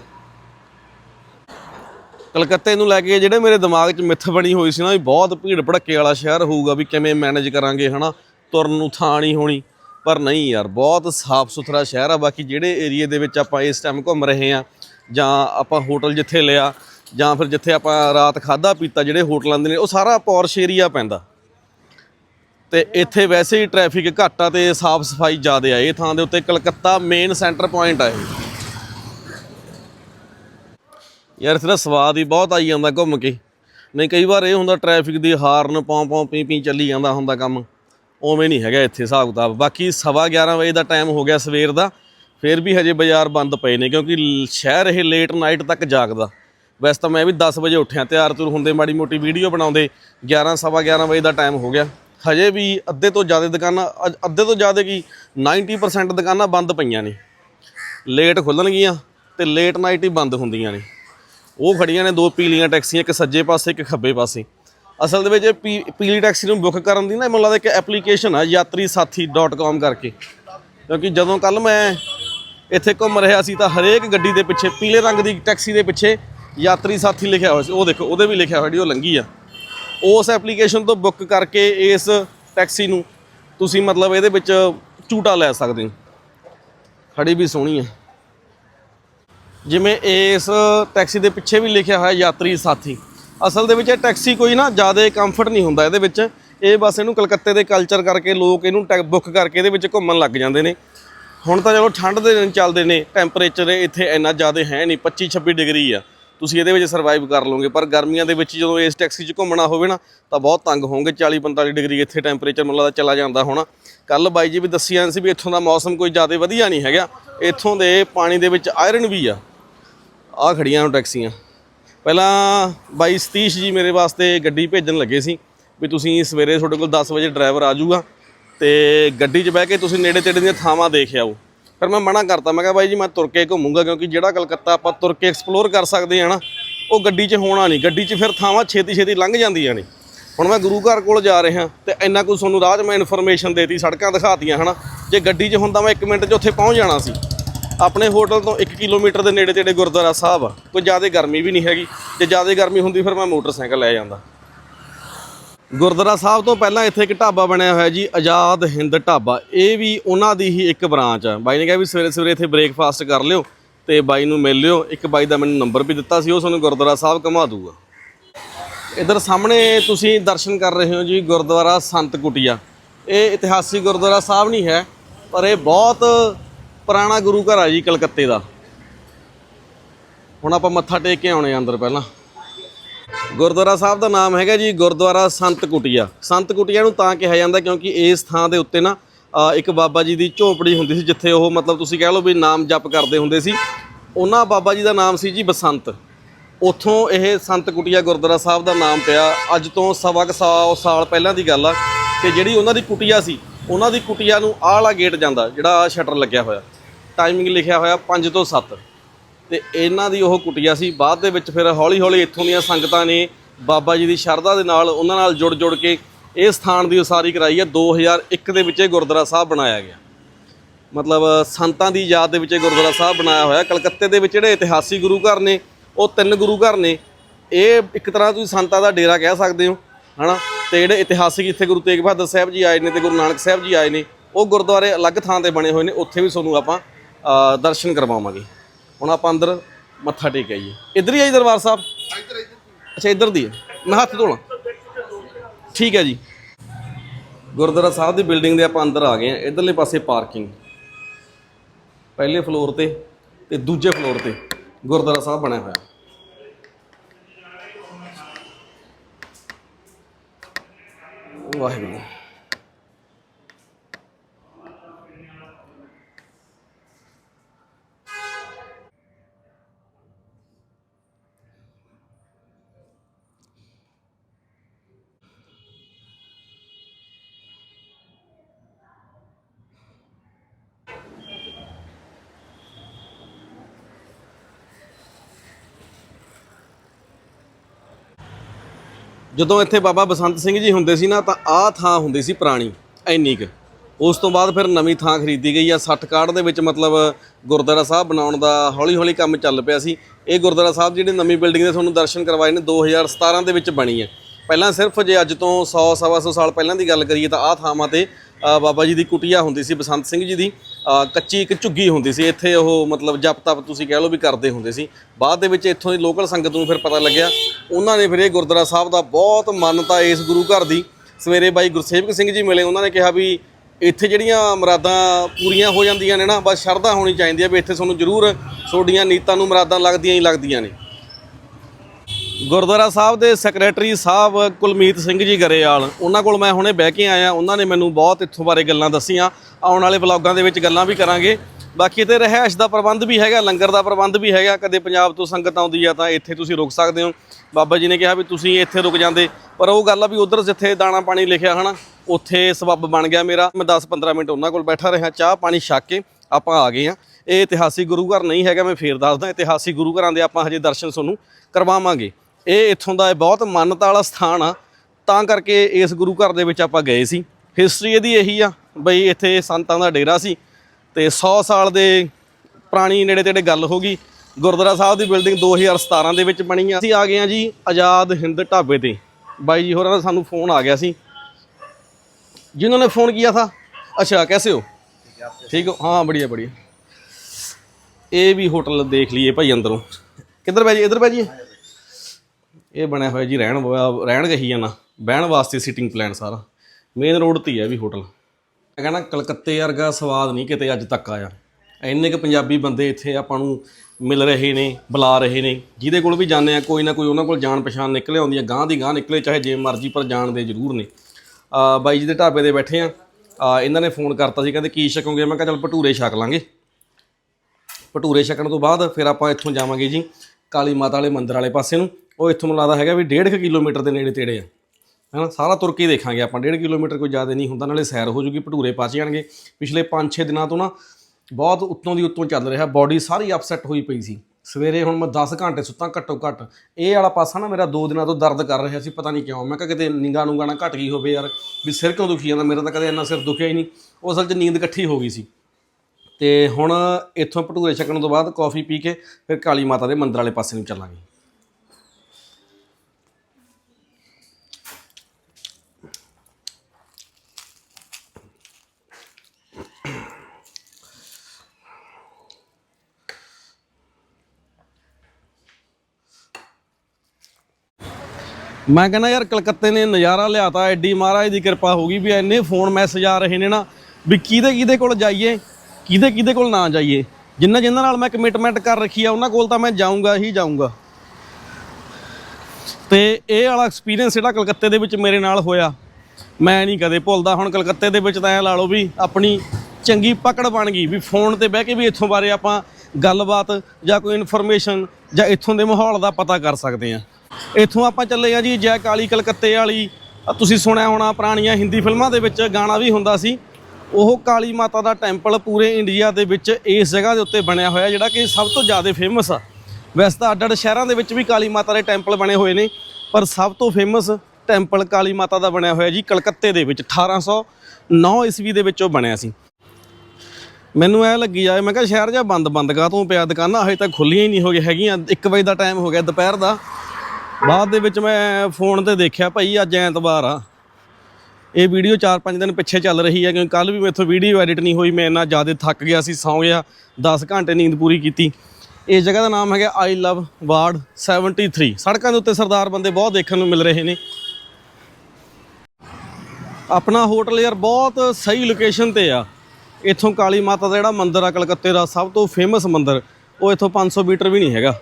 ਕਲਕੱਤੇ ਨੂੰ ਲੈ ਕੇ ਜਿਹੜੇ ਮੇਰੇ ਦਿਮਾਗ 'ਚ ਮਿੱਥ ਬਣੀ ਹੋਈ ਸੀ ਨਾ, ਵੀ ਬਹੁਤ ਭੀੜ ਭੜੱਕੇ ਵਾਲਾ ਸ਼ਹਿਰ ਹੋਊਗਾ ਵੀ ਕਿਵੇਂ ਮੈਨੇਜ ਕਰਾਂਗੇ, ਹਨਾ? ਤੁਰਨ ਨੂੰ ਥਾਂ ਨਹੀਂ ਹੋਣੀ। ਪਰ ਨਹੀਂ ਯਾਰ, ਬਹੁਤ ਸਾਫ਼ ਸੁਥਰਾ ਸ਼ਹਿਰ ਆ, ਬਾਕੀ ਜਿਹੜੇ ਏਰੀਏ ਦੇ ਵਿੱਚ ਆਪਾਂ ਇਸ ਟਾਈਮ ਘੁੰਮ ਰਹੇ ਆ ਜਾਂ ਆਪਾਂ ਹੋਟਲ ਜਿੱਥੇ ਲਿਆ, ਜਾਂ ਫਿਰ ਜਿੱਥੇ ਆਪਾਂ ਰਾਤ ਖਾਦਾ ਪੀਤਾ, ਜਿਹੜੇ ਹੋਟਲਾਂ ਦੇ ਨੇ, ਉਹ ਸਾਰਾ ਪੌਰਸ਼ ਏਰੀਆ ਪੈਂਦਾ। ਤੇ ਇੱਥੇ ਵੈਸੇ ਹੀ ਟ੍ਰੈਫਿਕ ਘੱਟ ਆ ਤੇ ਸਾਫ਼ ਸਫ਼ਾਈ ਜ਼ਿਆਦਾ ਆ, ਇਹ ਥਾਂ ਦੇ ਉੱਤੇ ਕਲਕੱਤਾ ਮੇਨ ਸੈਂਟਰ ਪੁਆਇੰਟ ਆ ਇਹ। ਯਾਰ ਇੱਥੇ ਦਾ ਸਵਾਦ ਹੀ ਬਹੁਤ ਆਈ ਜਾਂਦਾ ਘੁੰਮ ਕੇ। ਨਹੀਂ, ਕਈ ਵਾਰ ਇਹ ਹੁੰਦਾ ਟ੍ਰੈਫਿਕ ਦੀ ਹਾਰਨ ਪੌਂ ਪੌਂ ਪੀ ਪੀ ਚੱਲੀ ਜਾਂਦਾ ਹੁੰਦਾ ਕੰਮ। ਉਵੇਂ ਨਹੀਂ ਹੈਗਾ ਇੱਥੇ ਹਿਸਾਬ ਕਿਤਾਬ। ਬਾਕੀ ਸਵਾ 11 ਵਜੇ ਦਾ ਟਾਈਮ ਹੋ ਗਿਆ ਸਵੇਰ ਦਾ। ਫਿਰ ਵੀ ਹਜੇ ਬਾਜ਼ਾਰ ਬੰਦ ਪਏ ਨੇ, ਕਿਉਂਕਿ ਸ਼ਹਿਰ ਇਹ ਲੇਟ ਨਾਈਟ ਤੱਕ ਜਾਗਦਾ। ਵੈਸੇ ਤਾਂ ਮੈਂ ਵੀ 10 ਵਜੇ ਉੱਠਿਆ, ਤਿਆਰ ਤੁਰ ਹੁੰਦੇ ਮਾੜੀ ਮੋਟੀ ਵੀਡੀਓ ਬਣਾਉਂਦੇ 11 ਸਵਾ 11 ਵਜੇ ਦਾ ਟਾਈਮ ਹੋ ਗਿਆ। ਹਜੇ ਵੀ ਅੱਧੇ ਤੋਂ ਜ਼ਿਆਦਾ ਦੁਕਾਨਾਂ, ਅ- ਅੱਧੇ ਤੋਂ ਜ਼ਿਆਦਾ ਕੀ 90% ਦੁਕਾਨਾਂ ਬੰਦ ਪਈਆਂ ਨੇ। ਲੇਟ ਖੁੱਲਣਗੀਆਂ ਤੇ ਲੇਟ ਨਾਈਟ ਹੀ ਬੰਦ ਹੁੰਦੀਆਂ ਨੇ। ਉਹ ਖੜੀਆਂ ਨੇ ਦੋ ਪੀਲੀਆਂ ਟੈਕਸੀਆਂ, ਇੱਕ ਸੱਜੇ ਪਾਸੇ, ਇੱਕ ਖੱਬੇ ਪਾਸੇ। ਅਸਲ ਦੇ ਵਿੱਚ ਇਹ ਪੀ- ਪੀਲੀ ਟੈਕਸੀ ਨੂੰ ਬੁੱਕ ਕਰਨ ਦੀ ਨਾ ਮੈਨੂੰ ਲੱਗਦਾ ਇੱਕ ਐਪਲੀਕੇਸ਼ਨ ਆ, ਯਾਤਰੀ ਸਾਥੀ.com ਕਰਕੇ। ਕਿਉਂਕਿ ਜਦੋਂ ਕੱਲ ਮੈਂ ਇੱਥੇ ਘੁੰਮ ਰਿਹਾ ਸੀ ਤਾਂ ਹਰੇਕ ਗੱਡੀ ਦੇ ਪਿੱਛੇ, ਪੀਲੇ ਰੰਗ ਦੀ ਟੈਕਸੀ ਦੇ ਪਿੱਛੇ ਯਾਤਰੀ ਸਾਥੀ ਲਿਖਿਆ ਹੋਇਆ ਸੀ। ਉਹ ਦੇਖੋ, ਉਹਦੇ ਵੀ ਲਿਖਿਆ ਹੋਇਆ ਜੀ ਉਹ ਲੰਗੀ ਆ। ਉਸ ਐਪਲੀਕੇਸ਼ਨ ਤੋਂ ਬੁੱਕ ਕਰਕੇ ਇਸ ਟੈਕਸੀ ਨੂੰ ਤੁਸੀਂ ਮਤਲਬ ਇਹਦੇ ਵਿੱਚ ਝੂਟਾ ਲੈ ਸਕਦੇ ਹੋ। ਖੜੀ ਵੀ ਸੋਹਣੀ ਹੈ ਜਿਵੇਂ ਇਸ ਟੈਕਸੀ ਦੇ ਪਿੱਛੇ ਵੀ ਲਿਖਿਆ ਹੋਇਆ ਯਾਤਰੀ ਸਾਥੀ। ਅਸਲ ਦੇ ਵਿੱਚ ਇਹ ਟੈਕਸੀ ਕੋਈ ਨਾ ਜ਼ਿਆਦਾ ਕੰਫਰਟ ਨਹੀਂ ਹੁੰਦਾ ਇਹਦੇ ਵਿੱਚ। ਇਹ ਬਸ ਇਹਨੂੰ ਕਲਕੱਤੇ ਦੇ ਕਲਚਰ ਕਰਕੇ ਲੋਕ ਇਹਨੂੰ ਬੁੱਕ ਕਰਕੇ ਇਹਦੇ ਵਿੱਚ ਘੁੰਮਣ ਲੱਗ ਜਾਂਦੇ ਨੇ। ਹੁਣ ਤਾਂ ਚਲੋ ਠੰਡ ਦੇ ਦਿਨ ਚੱਲਦੇ ਨੇ ਟੈਂਪਰੇਚਰ ਇੱਥੇ ਇੰਨਾ ਜ਼ਿਆਦਾ ਹੈ ਨਹੀਂ 25 26 ਡਿਗਰੀ ਆ। ਤੁਸੀਂ ਇਹਦੇ ਵਿੱਚ ਸਰਵਾਈਵ ਕਰ ਲਓਗੇ, ਪਰ ਗਰਮੀਆਂ ਦੇ ਵਿੱਚ ਜਦੋਂ ਇਸ ਟੈਕਸੀ 'ਚ ਘੁੰਮਣਾ ਹੋਵੇ ਨਾ, ਤਾਂ ਬਹੁਤ ਤੰਗ ਹੋਵੋਗੇ 40 45 ਡਿਗਰੀ ਇੱਥੇ ਟੈਂਪਰੇਚਰ ਮੈਨੂੰ ਲੱਗਦਾ ਚਲਾ ਜਾਂਦਾ ਹੋਣਾ। ਕੱਲ ਬਾਈ ਜੀ ਵੀ ਦੱਸੀ ਸੀ ਵੀ ਇੱਥੋਂ ਦਾ ਮੌਸਮ ਕੋਈ ਜ਼ਿਆਦਾ ਵਧੀਆ ਨਹੀਂ ਹੈਗਾ। ਇੱਥੋਂ ਦੇ ਪਾਣੀ ਦੇ ਵਿੱਚ ਆਇਰਨ ਵੀ ਆ। ਆ ਖੜੀਆਂ ਨੂੰ ਟੈਕਸੀਆਂ ਪਹਿਲਾਂ ਬਾਈ ਸਤੀਸ਼ ਜੀ ਮੇਰੇ ਵਾਸਤੇ ਗੱਡੀ ਭੇਜਣ ਲੱਗੇ ਸੀ ਵੀ ਤੁਸੀਂ ਸਵੇਰੇ ਤੁਹਾਡੇ ਕੋਲ 10 ਵਜੇ ਡਰਾਈਵਰ ਆ ਜਾਊਗਾ। ਤੇ ਗੱਡੀ 'ਚ ਬਹਿ ਕੇ ਤੁਸੀਂ ਨੇੜੇ ਤੇੜੇ ਦੀਆਂ ਥਾਵਾਂ ਦੇਖ ਆਓ। ਫਿਰ ਮੈਂ ਮਨਾ ਕਰਤਾ, ਮੈਂ ਕਿਹਾ ਬਾਈ ਜੀ ਮੈਂ ਤੁਰ ਕੇ ਘੁੰਮੂੰਗਾ ਕਿਉਂਕਿ ਜਿਹੜਾ ਕਲਕੱਤਾ ਆਪਾਂ ਤੁਰ ਕੇ ਐਕਸਪਲੋਰ ਕਰ ਸਕਦੇ ਆ ਨਾ, ਉਹ ਗੱਡੀ 'ਚ ਹੋਣਾ ਨਹੀਂ। ਗੱਡੀ 'ਚ ਫਿਰ ਥਾਵਾਂ ਛੇਤੀ ਛੇਤੀ ਲੰਘ ਜਾਂਦੀਆਂ ਨੇ। ਹੁਣ ਮੈਂ ਗੁਰੂ ਘਰ ਕੋਲ ਜਾ ਰਿਹਾ ਤੇ ਇੰਨਾ ਕੁ ਤੁਹਾਨੂੰ ਰਾਹ 'ਚ ਮੈਂ ਇਨਫੋਰਮੇਸ਼ਨ ਦੇਤੀ, ਸੜਕਾਂ ਦਿਖਾਤੀਆਂ, ਹਨਾ। ਜੇ ਗੱਡੀ 'ਚ ਹੁੰਦਾ ਮੈਂ 1 ਮਿੰਟ 'ਚ ਉੱਥੇ ਪਹੁੰਚ ਜਾਣਾ ਸੀ। ਆਪਣੇ ਹੋਟਲ ਤੋਂ 1 ਕਿਲੋਮੀਟਰ ਦੇ ਨੇੜੇ ਤੇੜੇ ਗੁਰਦੁਆਰਾ ਸਾਹਿਬ ਆ। ਕੋਈ ਜ਼ਿਆਦਾ ਗਰਮੀ ਵੀ ਨਹੀਂ ਹੈਗੀ। ਜੇ ਜ਼ਿਆਦਾ ਗਰਮੀ ਹੁੰਦੀ ਫਿਰ ਮੈਂ ਮੋਟਰਸਾਈਕਲ ਲੈ ਜਾਂਦਾ। ਗੁਰਦੁਆਰਾ ਸਾਹਿਬ ਤੋਂ ਪਹਿਲਾਂ ਇੱਥੇ ਇੱਕ ਢਾਬਾ ਬਣਿਆ ਹੋਇਆ ਜੀ, ਆਜ਼ਾਦ ਹਿੰਦ ਢਾਬਾ। ਇਹ ਵੀ ਉਹਨਾਂ ਦੀ ਹੀ ਇੱਕ ਬ੍ਰਾਂਚ ਆ। ਬਾਈ ਨੇ ਕਿਹਾ ਵੀ ਸਵੇਰੇ ਸਵੇਰੇ ਇੱਥੇ ਬ੍ਰੇਕਫਾਸਟ ਕਰ ਲਿਓ ਤੇ ਬਾਈ ਨੂੰ ਮਿਲ ਲਿਓ। ਇੱਕ ਬਾਈ ਦਾ ਮੈਨੂੰ ਨੰਬਰ ਵੀ ਦਿੱਤਾ ਸੀ, ਉਹ ਤੁਹਾਨੂੰ ਗੁਰਦੁਆਰਾ ਸਾਹਿਬ ਘੁਮਾ ਦੂਗਾ। ਇਧਰ ਸਾਹਮਣੇ ਤੁਸੀਂ ਦਰਸ਼ਨ ਕਰ ਰਹੇ ਹੋ ਜੀ, ਗੁਰਦੁਆਰਾ ਸੰਤ ਕੁਟੀਆ। ਇਹ ਇਤਿਹਾਸਿਕ ਗੁਰਦੁਆਰਾ ਸਾਹਿਬ ਨਹੀਂ ਹੈ, ਪਰ ਇਹ ਬਹੁਤ ਪੁਰਾਣਾ ਗੁਰੂ ਘਰ ਆ ਜੀ ਕਲਕੱਤੇ ਦਾ। ਹੁਣ ਆਪਾਂ ਮੱਥਾ ਟੇਕ ਕੇ ਆਉਣੇ ਆ ਅੰਦਰ ਪਹਿਲਾਂ। ਗੁਰਦੁਆਰਾ ਸਾਹਿਬ ਦਾ ਨਾਮ ਹੈਗਾ ਜੀ ਗੁਰਦੁਆਰਾ ਸੰਤ ਕੁਟੀਆ। ਸੰਤ ਕੁਟੀਆ ਨੂੰ ਤਾਂ ਕਿਹਾ ਜਾਂਦਾ ਕਿਉਂਕਿ ਇਸ ਥਾਂ ਦੇ ਉੱਤੇ ਨਾ ਇੱਕ ਬਾਬਾ ਜੀ ਦੀ ਝੋਪੜੀ ਹੁੰਦੀ ਸੀ, ਜਿੱਥੇ ਉਹ ਮਤਲਬ ਤੁਸੀਂ ਕਹਿ ਲਓ ਵੀ ਨਾਮ ਜਪ ਕਰਦੇ ਹੁੰਦੇ ਸੀ। ਉਹਨਾਂ ਬਾਬਾ ਜੀ ਦਾ ਨਾਮ ਸੀ ਜੀ ਬਸੰਤ। ਉੱਥੋਂ ਇਹ ਸੰਤ ਕੁਟੀਆ ਗੁਰਦੁਆਰਾ ਸਾਹਿਬ ਦਾ ਨਾਮ ਪਿਆ। ਅੱਜ ਤੋਂ ਸਵਾ ਕੁ ਸੌ ਸਾਲ ਪਹਿਲਾਂ ਦੀ ਗੱਲ ਆ ਕਿ ਜਿਹੜੀ ਉਹਨਾਂ ਦੀ ਕੁਟੀਆ ਸੀ, ਉਹਨਾਂ ਦੀ ਕੁਟੀਆ ਨੂੰ ਆਹ ਵਾਲਾ ਗੇਟ ਜਾਂਦਾ, ਜਿਹੜਾ ਸ਼ਟਰ ਲੱਗਿਆ ਹੋਇਆ। ਟਾਈਮਿੰਗ ਲਿਖਿਆ ਹੋਇਆ 5 ਤੋਂ 7 ਤੇ ਇਹਨਾਂ ਦੀ ਉਹ ਕੁਟੀਆ ਸੀ। ਬਾਅਦ ਦੇ ਵਿੱਚ ਫਿਰ ਹੌਲੀ ਹੌਲੀ ਇੱਥੋਂ ਦੀਆਂ ਸੰਗਤਾਂ ਨੇ ਬਾਬਾ ਜੀ ਦੀ ਸ਼ਰਧਾ ਦੇ ਨਾਲ ਉਹਨਾਂ ਨਾਲ ਜੁੜ ਜੁੜ ਕੇ ਇਹ ਸਥਾਨ ਦੀ ਉਸਾਰੀ ਕਰਾਈ ਹੈ। 2001 ਦੇ ਵਿੱਚ ਇਹ ਗੁਰਦੁਆਰਾ ਸਾਹਿਬ ਬਣਾਇਆ ਗਿਆ। ਮਤਲਬ ਸੰਤਾਂ ਦੀ ਯਾਦ ਦੇ ਵਿੱਚ ਇਹ ਗੁਰਦੁਆਰਾ ਸਾਹਿਬ ਬਣਾਇਆ ਹੋਇਆ। ਕਲਕੱਤੇ ਦੇ ਵਿੱਚ ਜਿਹੜੇ ਇਤਿਹਾਸਿਕ ਗੁਰੂ ਘਰ ਨੇ, ਉਹ ਤਿੰਨ ਗੁਰੂ ਘਰ ਨੇ। ਇਹ ਇੱਕ ਤਰ੍ਹਾਂ ਤੁਸੀਂ ਸੰਤਾਂ ਦਾ ਡੇਰਾ ਕਹਿ ਸਕਦੇ ਹੋ, ਹਨਾ? ਤੇ ਜਿਹੜੇ ਇਤਿਹਾਸਿਕ ਇੱਥੇ ਗੁਰੂ ਤੇਗ ਬਹਾਦਰ ਸਾਹਿਬ ਜੀ ਆਏ ਨੇ ਤੇ ਗੁਰੂ ਨਾਨਕ ਸਾਹਿਬ ਜੀ ਆਏ ਨੇ, ਉਹ ਗੁਰਦੁਆਰੇ ਅਲੱਗ ਥਾਂ ਤੇ ਬਣੇ ਹੋਏ ਨੇ। ਉੱਥੇ ਵੀ ਤੁਹਾਨੂੰ ਆਪਾਂ ਦਰਸ਼ਨ ਕਰਵਾਵਾਂਗੇ। ਹੁਣ ਆਪਾਂ ਅੰਦਰ ਮੱਥਾ ਟੇਕ ਆਈਏ। ਇੱਧਰ ਹੀ ਆਈ ਦਰਬਾਰ ਸਾਹਿਬ? ਅੱਛਾ, ਇੱਧਰ ਦੀ ਹੈ ਮੈਂ ਹੱਥ ਧੋਣਾ। ਠੀਕ ਹੈ ਜੀ। ਗੁਰਦੁਆਰਾ ਸਾਹਿਬ ਦੀ ਬਿਲਡਿੰਗ ਦੇ ਆਪਾਂ ਅੰਦਰ ਆ ਗਏ ਆ। ਇਧਰਲੇ ਪਾਸੇ ਪਾਰਕਿੰਗ ਪਹਿਲੇ ਫਲੋਰ ਤੇ ਤੇ ਦੂਜੇ ਫਲੋਰ ਤੇ ਗੁਰਦੁਆਰਾ ਸਾਹਿਬ ਬਣਿਆ ਹੋਇਆ। ਵਾਹਿਗੁਰੂ। ਜਦੋਂ ਇੱਥੇ ਬਾਬਾ ਬਸੰਤ ਸਿੰਘ ਜੀ ਹੁੰਦੇ ਸੀ ਨਾ, ਤਾਂ ਆਹ ਥਾਂ ਹੁੰਦੀ ਸੀ ਪੁਰਾਣੀ ਐਨੀ ਕੁ। ਉਸ ਤੋਂ ਬਾਅਦ ਫਿਰ ਨਵੀਂ ਥਾਂ ਖਰੀਦੀ ਗਈ ਆ। 60 ਕਾੜ ਦੇ ਵਿੱਚ ਮਤਲਬ ਗੁਰਦੁਆਰਾ ਸਾਹਿਬ ਬਣਾਉਣ ਦਾ ਹੌਲੀ ਹੌਲੀ ਕੰਮ ਚੱਲ ਪਿਆ ਸੀ। ਇਹ ਗੁਰਦੁਆਰਾ ਸਾਹਿਬ ਜਿਹੜੀ ਨਵੀਂ ਬਿਲਡਿੰਗ ਦੇ ਤੁਹਾਨੂੰ ਦਰਸ਼ਨ ਕਰਵਾਏ ਨੇ 2017 ਦੇ ਵਿੱਚ ਬਣੀ ਹੈ ਪਹਿਲਾਂ ਸਿਰਫ ਜੇ ਅੱਜ ਤੋਂ 100 ਸਵਾ ਸੌ ਸਾਲ ਪਹਿਲਾਂ ਦੀ ਗੱਲ ਕਰੀਏ, ਤਾਂ ਆਹ ਥਾਵਾਂ ਤੇ ਬਾਬਾ ਜੀ ਦੀ ਕੁਟੀਆ ਹੁੰਦੀ ਸੀ, ਬਸੰਤ ਸਿੰਘ ਜੀ ਦੀ। ਕੱਚੀ ਇੱਕ ਝੁੱਗੀ ਹੁੰਦੀ ਸੀ, ਇੱਥੇ ਉਹ ਮਤਲਬ ਜਪ ਤਪ ਤੁਸੀਂ ਕਹਿ ਲਓ ਵੀ ਕਰਦੇ ਹੁੰਦੇ ਸੀ। ਬਾਅਦ ਦੇ ਵਿੱਚ ਇੱਥੋਂ ਦੀ ਲੋਕਲ ਸੰਗਤ ਨੂੰ ਫਿਰ ਪਤਾ ਲੱਗਿਆ, ਉਹਨਾਂ ਨੇ ਫਿਰ ਇਹ ਗੁਰਦੁਆਰਾ ਸਾਹਿਬ ਦਾ ਬਹੁਤ ਮਾਨਤਾ ਇਸ ਗੁਰੂ ਘਰ ਦੀ। ਸਵੇਰੇ ਬਾਈ ਗੁਰਸੇਵਕ ਸਿੰਘ ਜੀ ਮਿਲੇ, ਉਹਨਾਂ ਨੇ ਕਿਹਾ ਵੀ ਇੱਥੇ ਜਿਹੜੀਆਂ ਮੁਰਾਦਾਂ ਪੂਰੀਆਂ ਹੋ ਜਾਂਦੀਆਂ ਨੇ ਨਾ, ਬਸ ਸ਼ਰਧਾ ਹੋਣੀ ਚਾਹੀਦੀ ਹੈ ਵੀ ਇੱਥੇ ਤੁਹਾਨੂੰ ਜ਼ਰੂਰ ਤੁਹਾਡੀਆਂ ਨੀਤਾਂ ਨੂੰ ਮੁਰਾਦਾਂ ਲੱਗਦੀਆਂ ਹੀ ਲੱਗਦੀਆਂ ਨੇ। ਗੁਰਦੁਆਰਾ ਸਾਹਿਬ ਦੇ ਸੈਕਟਰੀ ਸਾਹਿਬ ਕੁਲਮੀਤ ਸਿੰਘ ਜੀ ਗਰੇਵਾਲ, ਉਹਨਾਂ ਕੋਲ ਮੈਂ ਹੁਣੇ ਬਹਿ ਕੇ ਆਇਆ, ਉਹਨਾਂ ਨੇ ਮੈਨੂੰ ਬਹੁਤ ਇੱਥੋਂ ਬਾਰੇ ਗੱਲਾਂ ਦੱਸੀਆਂ। ਆਉਣ ਵਾਲੇ ਵਲੌਗਾਂ ਦੇ ਵਿੱਚ ਗੱਲਾਂ ਵੀ ਕਰਾਂਗੇ। ਬਾਕੀ ਤੇ ਰਹਿائش ਦਾ ਪ੍ਰਬੰਧ ਵੀ ਹੈਗਾ, ਲੰਗਰ ਦਾ ਪ੍ਰਬੰਧ ਵੀ ਹੈਗਾ। ਕਦੇ ਪੰਜਾਬ ਤੋਂ ਸੰਗਤ ਆਉਂਦੀ ਆ ਤਾਂ ਇੱਥੇ ਤੁਸੀਂ ਰੁਕ ਸਕਦੇ ਹੋ। ਬਾਬਾ ਜੀ ਨੇ ਕਿਹਾ ਵੀ ਤੁਸੀਂ ਇੱਥੇ ਰੁਕ ਜਾਂਦੇ। ਪਰ ਉਹ ਗੱਲ ਆ ਵੀ ਉਧਰ ਜਿੱਥੇ ਦਾਣਾ ਪਾਣੀ ਲਿਖਿਆ ਹਨਾ, ਉੱਥੇ ਸਬੱਬ ਬਣ ਗਿਆ ਮੇਰਾ। ਮੈਂ 10-15 ਮਿੰਟ ਉਹਨਾਂ ਕੋਲ ਬੈਠਾ ਰਿਹਾ, ਚਾਹ ਪਾਣੀ ਛੱਕ ਕੇ ਆਪਾਂ ਆ ਗਏ ਆ ਇਹ ਇਤਿਹਾਸਿਕ ਗੁਰੂ ਘਰ ਨਹੀਂ ਹੈਗਾ, ਮੈਂ ਫੇਰ ਦੱਸਦਾ, ਇਤਿਹਾਸਿਕ ਗੁਰੂ ਘਰਾਂ ਦੇ ਆਪਾਂ ਹਜੇ ਦਰਸ਼ਨ ਤੁਹਾਨੂੰ ਕਰਵਾਵਾਂਗੇ। ਇਹ ਇੱਥੋਂ ਦਾ ਬਹੁਤ ਮਾਨਤਾ ਵਾਲਾ ਸਥਾਨ ਆ। ਤਾਂ ਕਰਕੇ ਇਸ ਗੁਰੂ ਘਰ ਦੇ ਵਿੱਚ ਆਪਾਂ ਗਏ ਸੀ। ਹਿਸਟਰੀ ਇਹਦੀ ਇਹੀ ਆ। ਬਈ ਇੱਥੇ ਸੰਤਾਂ ਦਾ ਡੇਰਾ ਸੀ ਤੇ 100 ਸਾਲ ਦੇ ਪੁਰਾਣੀ ਨੇੜੇ ਤੇੜੇ ਗੱਲ ਹੋ ਗਈ। ਗੁਰਦੁਆਰਾ ਸਾਹਿਬ ਦੀ ਬਿਲਡਿੰਗ 2017 ਦੇ ਵਿੱਚ ਬਣੀ ਆ। ਅਸੀਂ ਆ ਗਏ ਆ ਜੀ ਆਜ਼ਾਦ ਹਿੰਦ ਢਾਬੇ ਤੇ। ਬਾਈ ਜੀ ਹੋਰਾਂ ਦਾ ਸਾਨੂੰ ਫੋਨ ਆ ਗਿਆ ਸੀ। ਜਿਨ੍ਹਾਂ ਨੇ ਫੋਨ ਕੀਤਾ ਥਾ। ਅੱਛਾ, ਕੈਸੇ ਹੋ? ਠੀਕ ਹੋ? ਹਾਂ, ਬੜੀਆ ਬੜੀਆ। ਇਹ ਵੀ ਹੋਟਲ ਦੇਖ ਲਈਏ ਭਾਈ ਅੰਦਰੋਂ। ਕਿੱਧਰ ਬੈ ਜੀ? ਇੱਧਰ ਬੈ ਜੀ। ਇਹ ਬਣਿਆ ਹੋਇਆ ਜੀ, ਰਹਿਣ ਰਹਿਣ ਕਹੀ ਨਾ? ਬਹਿਣ ਵਾਸਤੇ ਸੀਟਿੰਗ ਪਲਾਨ ਸਾਰਾ। ਮੇਨ ਰੋਡ ਤੇ ਹੈ ਵੀ ਹੋਟਲ ਮੈਂ ਕਹਿੰਦਾ ਕਲਕੱਤੇ ਵਰਗਾ ਸਵਾਦ ਨਹੀਂ ਕਿਤੇ ਅੱਜ ਤੱਕ ਆਇਆ। ਇੰਨੇ ਕੁ ਪੰਜਾਬੀ ਬੰਦੇ ਇੱਥੇ ਆਪਾਂ ਨੂੰ ਮਿਲ ਰਹੇ ਨੇ, ਬੁਲਾ ਰਹੇ ਨੇ। ਜਿਹਦੇ ਕੋਲ ਵੀ ਜਾਂਦੇ ਆ, ਕੋਈ ਨਾ ਕੋਈ ਉਹਨਾਂ ਕੋਲ ਜਾਣ ਪਛਾਣ ਨਿਕਲੇ ਆਉਂਦੀ ਆ ਗਾਂ ਦੀ ਗਾਂ ਨਿਕਲੇ, ਚਾਹੇ ਜੇ ਮਰਜ਼ੀ ਪਰ ਜਾਣਦੇ ਜ਼ਰੂਰ ਨੇ। ਆ, ਬਾਈ ਜੀ ਦੇ ਢਾਬੇ ਦੇ ਬੈਠੇ ਆ। ਆ, ਇਹਨਾਂ ਨੇ ਫੋਨ ਕਰਤਾ ਸੀ, ਕਹਿੰਦੇ ਕੀ ਛਕੋਗੇ ਮੈਂ ਕਿਹਾ ਚੱਲ ਭਟੂਰੇ ਛਕ ਲਾਂਗੇ। ਭਟੂਰੇ ਛਕਣ ਤੋਂ ਬਾਅਦ ਫਿਰ ਆਪਾਂ ਇੱਥੋਂ ਜਾਵਾਂਗੇ ਜੀ ਕਾਲੀ ਮਾਤਾ ਵਾਲੇ ਮੰਦਿਰ ਵਾਲੇ ਪਾਸੇ ਨੂੰ। ਉਹ ਇੱਥੋਂ ਮੈਨੂੰ ਲੱਗਦਾ ਹੈਗਾ ਵੀ 1.5 ਕਿਲੋਮੀਟਰ ਦੇ ਨੇੜੇ ਤੇੜੇ ਆ। ਹੈਨਾ ਸਾਰਾ ਤੁਰ ਕੇ ਹੀ ਦੇਖਾਂਗੇ ਆਪਾਂ। 1.5 ਕਿਲੋਮੀਟਰ ਕੋਈ ਜ਼ਿਆਦਾ ਨਹੀਂ ਹੁੰਦਾ, ਨਾਲੇ ਸੈਰ ਹੋ ਜੂਗੀ, ਭਟੂਰੇ ਪਚ ਜਾਣਗੇ। ਪਿਛਲੇ 5-6 ਦਿਨਾਂ ਤੋਂ ਨਾ ਬਹੁਤ ਉੱਤੋਂ ਦੀ ਉੱਤੋਂ ਚੱਲ ਰਿਹਾ ਬਾਡੀ ਸਾਰੀ ਅਪਸੈਟ ਹੋਈ ਪਈ ਸੀ। ਸਵੇਰੇ ਹੁਣ ਮੈਂ 10 ਘੰਟੇ ਸੁੱਤਾ ਘੱਟੋ ਘੱਟ। ਇਹ ਵਾਲਾ ਪਾਸਾ ਨਾ ਮੇਰਾ 2 ਦਿਨਾਂ ਤੋਂ ਦਰਦ ਕਰ ਰਿਹਾ ਸੀ, ਪਤਾ ਨਹੀਂ ਕਿਉਂ। ਮੈਂ ਕਿਹਾ ਕਿਤੇ ਨਿੰਗਾ ਨੂੰਗਾ ਨਾ ਘਟ ਗਈ ਹੋਵੇ ਯਾਰ, ਵੀ ਸਿਰ ਕਿਉਂ ਦੁਖੀ ਜਾਂਦਾ? ਮੇਰਾ ਤਾਂ ਕਦੇ ਇੰਨਾ ਸਿਰ ਦੁਖਿਆ ਹੀ ਨਹੀਂ। ਉਹ ਅਸਲ 'ਚ ਨੀਂਦ ਇਕੱਠੀ ਹੋ ਗਈ ਸੀ। ਤੇ ਹੁਣ ਇੱਥੋਂ ਭਟੂਰੇ ਛਕਣ ਤੋਂ ਬਾਅਦ ਕੌਫੀ ਪੀ ਕੇ ਫਿਰ ਕਾਲੀ ਮਾਤਾ ਦੇ ਮੰਦਿਰ ਵਾਲੇ ਪਾਸੇ ਨੂੰ ਚੱਲਾਂਗੇ। ਮੈਂ ਕਹਿੰਦਾ ਯਾਰ ਕਲਕੱਤੇ ਨੇ ਨਜ਼ਾਰਾ ਲਿਆਤਾ, ਐਡੀ ਮਹਾਰਾਜ ਦੀ ਕਿਰਪਾ ਹੋ ਗਈ ਵੀ ਇੰਨੇ ਫੋਨ ਮੈਸੇਜ ਆ ਰਹੇ ਨੇ ਨਾ ਵੀ ਕਿਹਦੇ ਕਿਹਦੇ ਕੋਲ ਜਾਈਏ, ਕਿਹਦੇ ਕਿਹਦੇ ਕੋਲ ਨਾ ਜਾਈਏ। ਜਿੰਨਾ ਜਿੰਨਾ ਨਾਲ ਮੈਂ ਕਮਿਟਮੈਂਟ ਕਰ ਰੱਖੀ ਆ, ਉਹਨਾਂ ਕੋਲ ਤਾਂ ਮੈਂ ਜਾਊਂਗਾ ਹੀ ਜਾਊਂਗਾ। ਤੇ ਇਹ ਵਾਲਾ ਐਕਸਪੀਰੀਅੰਸ ਜਿਹੜਾ ਕਲਕੱਤੇ ਦੇ ਵਿੱਚ ਮੇਰੇ ਨਾਲ ਹੋਇਆ, ਮੈਂ ਨਹੀਂ ਕਦੇ ਭੁੱਲਦਾ। ਹੁਣ ਕਲਕੱਤੇ ਦੇ ਵਿੱਚ ਤਾਂ ਐ ਲਾ ਲਓ ਵੀ ਆਪਣੀ ਚੰਗੀ ਪਕੜ ਬਣ ਗਈ ਵੀ ਫੋਨ ਤੇ ਬਹਿ ਕੇ ਵੀ ਇੱਥੋਂ ਬਾਰੇ ਆਪਾਂ ਗੱਲਬਾਤ ਜਾਂ ਕੋਈ ਇਨਫੋਰਮੇਸ਼ਨ ਜਾਂ ਇੱਥੋਂ ਦੇ ਮਾਹੌਲ ਦਾ ਪਤਾ ਕਰ ਸਕਦੇ ਆ ਇੱਥੋਂ ਆਪਾਂ ਚੱਲੇ ਆ ਜੀ ਜੈ ਕਾਲੀ ਕਲਕੱਤੇ ਵਾਲੀ। ਤੁਸੀਂ ਸੁਣਿਆ ਹੋਣਾ ਪੁਰਾਣੀਆਂ ਹਿੰਦੀ ਫਿਲਮਾਂ ਦੇ ਵਿੱਚ ਗਾਣਾ ਵੀ ਹੁੰਦਾ ਸੀ। ਉਹ ਕਾਲੀ ਮਾਤਾ ਦਾ ਟੈਂਪਲ ਪੂਰੇ ਇੰਡੀਆ ਦੇ ਵਿੱਚ ਇਸ ਜਗ੍ਹਾ ਦੇ ਉੱਤੇ ਬਣਿਆ ਹੋਇਆ, ਜਿਹੜਾ ਕਿ ਸਭ ਤੋਂ ਜ਼ਿਆਦਾ ਫੇਮਸ ਆ। ਵੈਸੇ ਤਾਂ ਅੱਡ ਅੱਡ ਸ਼ਹਿਰਾਂ ਦੇ ਵਿੱਚ ਵੀ ਕਾਲੀ ਮਾਤਾ ਦੇ ਟੈਂਪਲ ਬਣੇ ਹੋਏ ਨੇ, ਪਰ ਸਭ ਤੋਂ ਫੇਮਸ ਟੈਂਪਲ ਕਾਲੀ ਮਾਤਾ ਦਾ ਬਣਿਆ ਹੋਇਆ ਜੀ ਕਲਕੱਤੇ ਦੇ ਵਿੱਚ 1809 ਈਸਵੀ ਦੇ ਵਿੱਚ ਉਹ ਬਣਿਆ ਸੀ। ਮੈਨੂੰ ਐ ਲੱਗੀ ਜਾਏ, ਮੈਂ ਕਿਹਾ ਸ਼ਹਿਰ ਜਾਂ ਬੰਦ ਬੰਦ ਕਾ ਤੋਂ ਪਿਆ, ਦੁਕਾਨਾਂ ਹਜੇ ਤੱਕ ਖੁੱਲੀਆਂ ਹੀ ਨਹੀਂ ਹੋ ਗਈਆਂ ਹੈਗੀਆਂ। 1 ਵਜੇ ਦਾ ਟਾਈਮ ਹੋ ਗਿਆ ਦੁਪਹਿਰ ਦਾ। ਬਾਅਦ ਦੇ ਵਿੱਚ ਮੈਂ ਫੋਨ ਤੇ ਦੇਖਿਆ ਭਾਈ ਅੱਜ ਐਤਵਾਰ ਆ। ਇਹ ਵੀਡੀਓ 4-5 ਦਿਨ ਪਿੱਛੇ ਚੱਲ ਰਹੀ ਹੈ ਕਿਉਂਕਿ ਕੱਲ ਵੀ ਮੇਥੋਂ ਵੀਡੀਓ ਐਡਿਟ ਨਹੀਂ ਹੋਈ, ਮੈਂ ਇੰਨਾ ਜ਼ਿਆਦਾ ਥੱਕ ਗਿਆ ਸੀ, ਸੌਂ ਗਿਆ 10 ਘੰਟੇ ਨੀਂਦ ਪੂਰੀ ਕੀਤੀ। ਇਸ ਜਗ੍ਹਾ ਦਾ ਨਾਮ ਹੈਗਾ ਆਈ ਲਵ ਵਾਰਡ 73 ਸੜਕਾਂ ਦੇ ਉੱਤੇ ਸਰਦਾਰ ਬੰਦੇ ਬਹੁਤ ਦੇਖਣ ਨੂੰ ਮਿਲ ਰਹੇ ਨੇ। ਆਪਣਾ ਹੋਟਲ ਯਾਰ ਬਹੁਤ ਸਹੀ ਲੋਕੇਸ਼ਨ ਤੇ ਆ। ਇੱਥੋਂ ਕਾਲੀ ਮਾਤਾ ਦਾ ਜਿਹੜਾ ਮੰਦਿਰ ਆ, ਕਲਕੱਤੇ ਦਾ ਸਭ ਤੋਂ ਫੇਮਸ ਮੰਦਿਰ, ਉਹ ਇੱਥੋਂ 500 ਮੀਟਰ ਵੀ ਨਹੀਂ ਹੈਗਾ।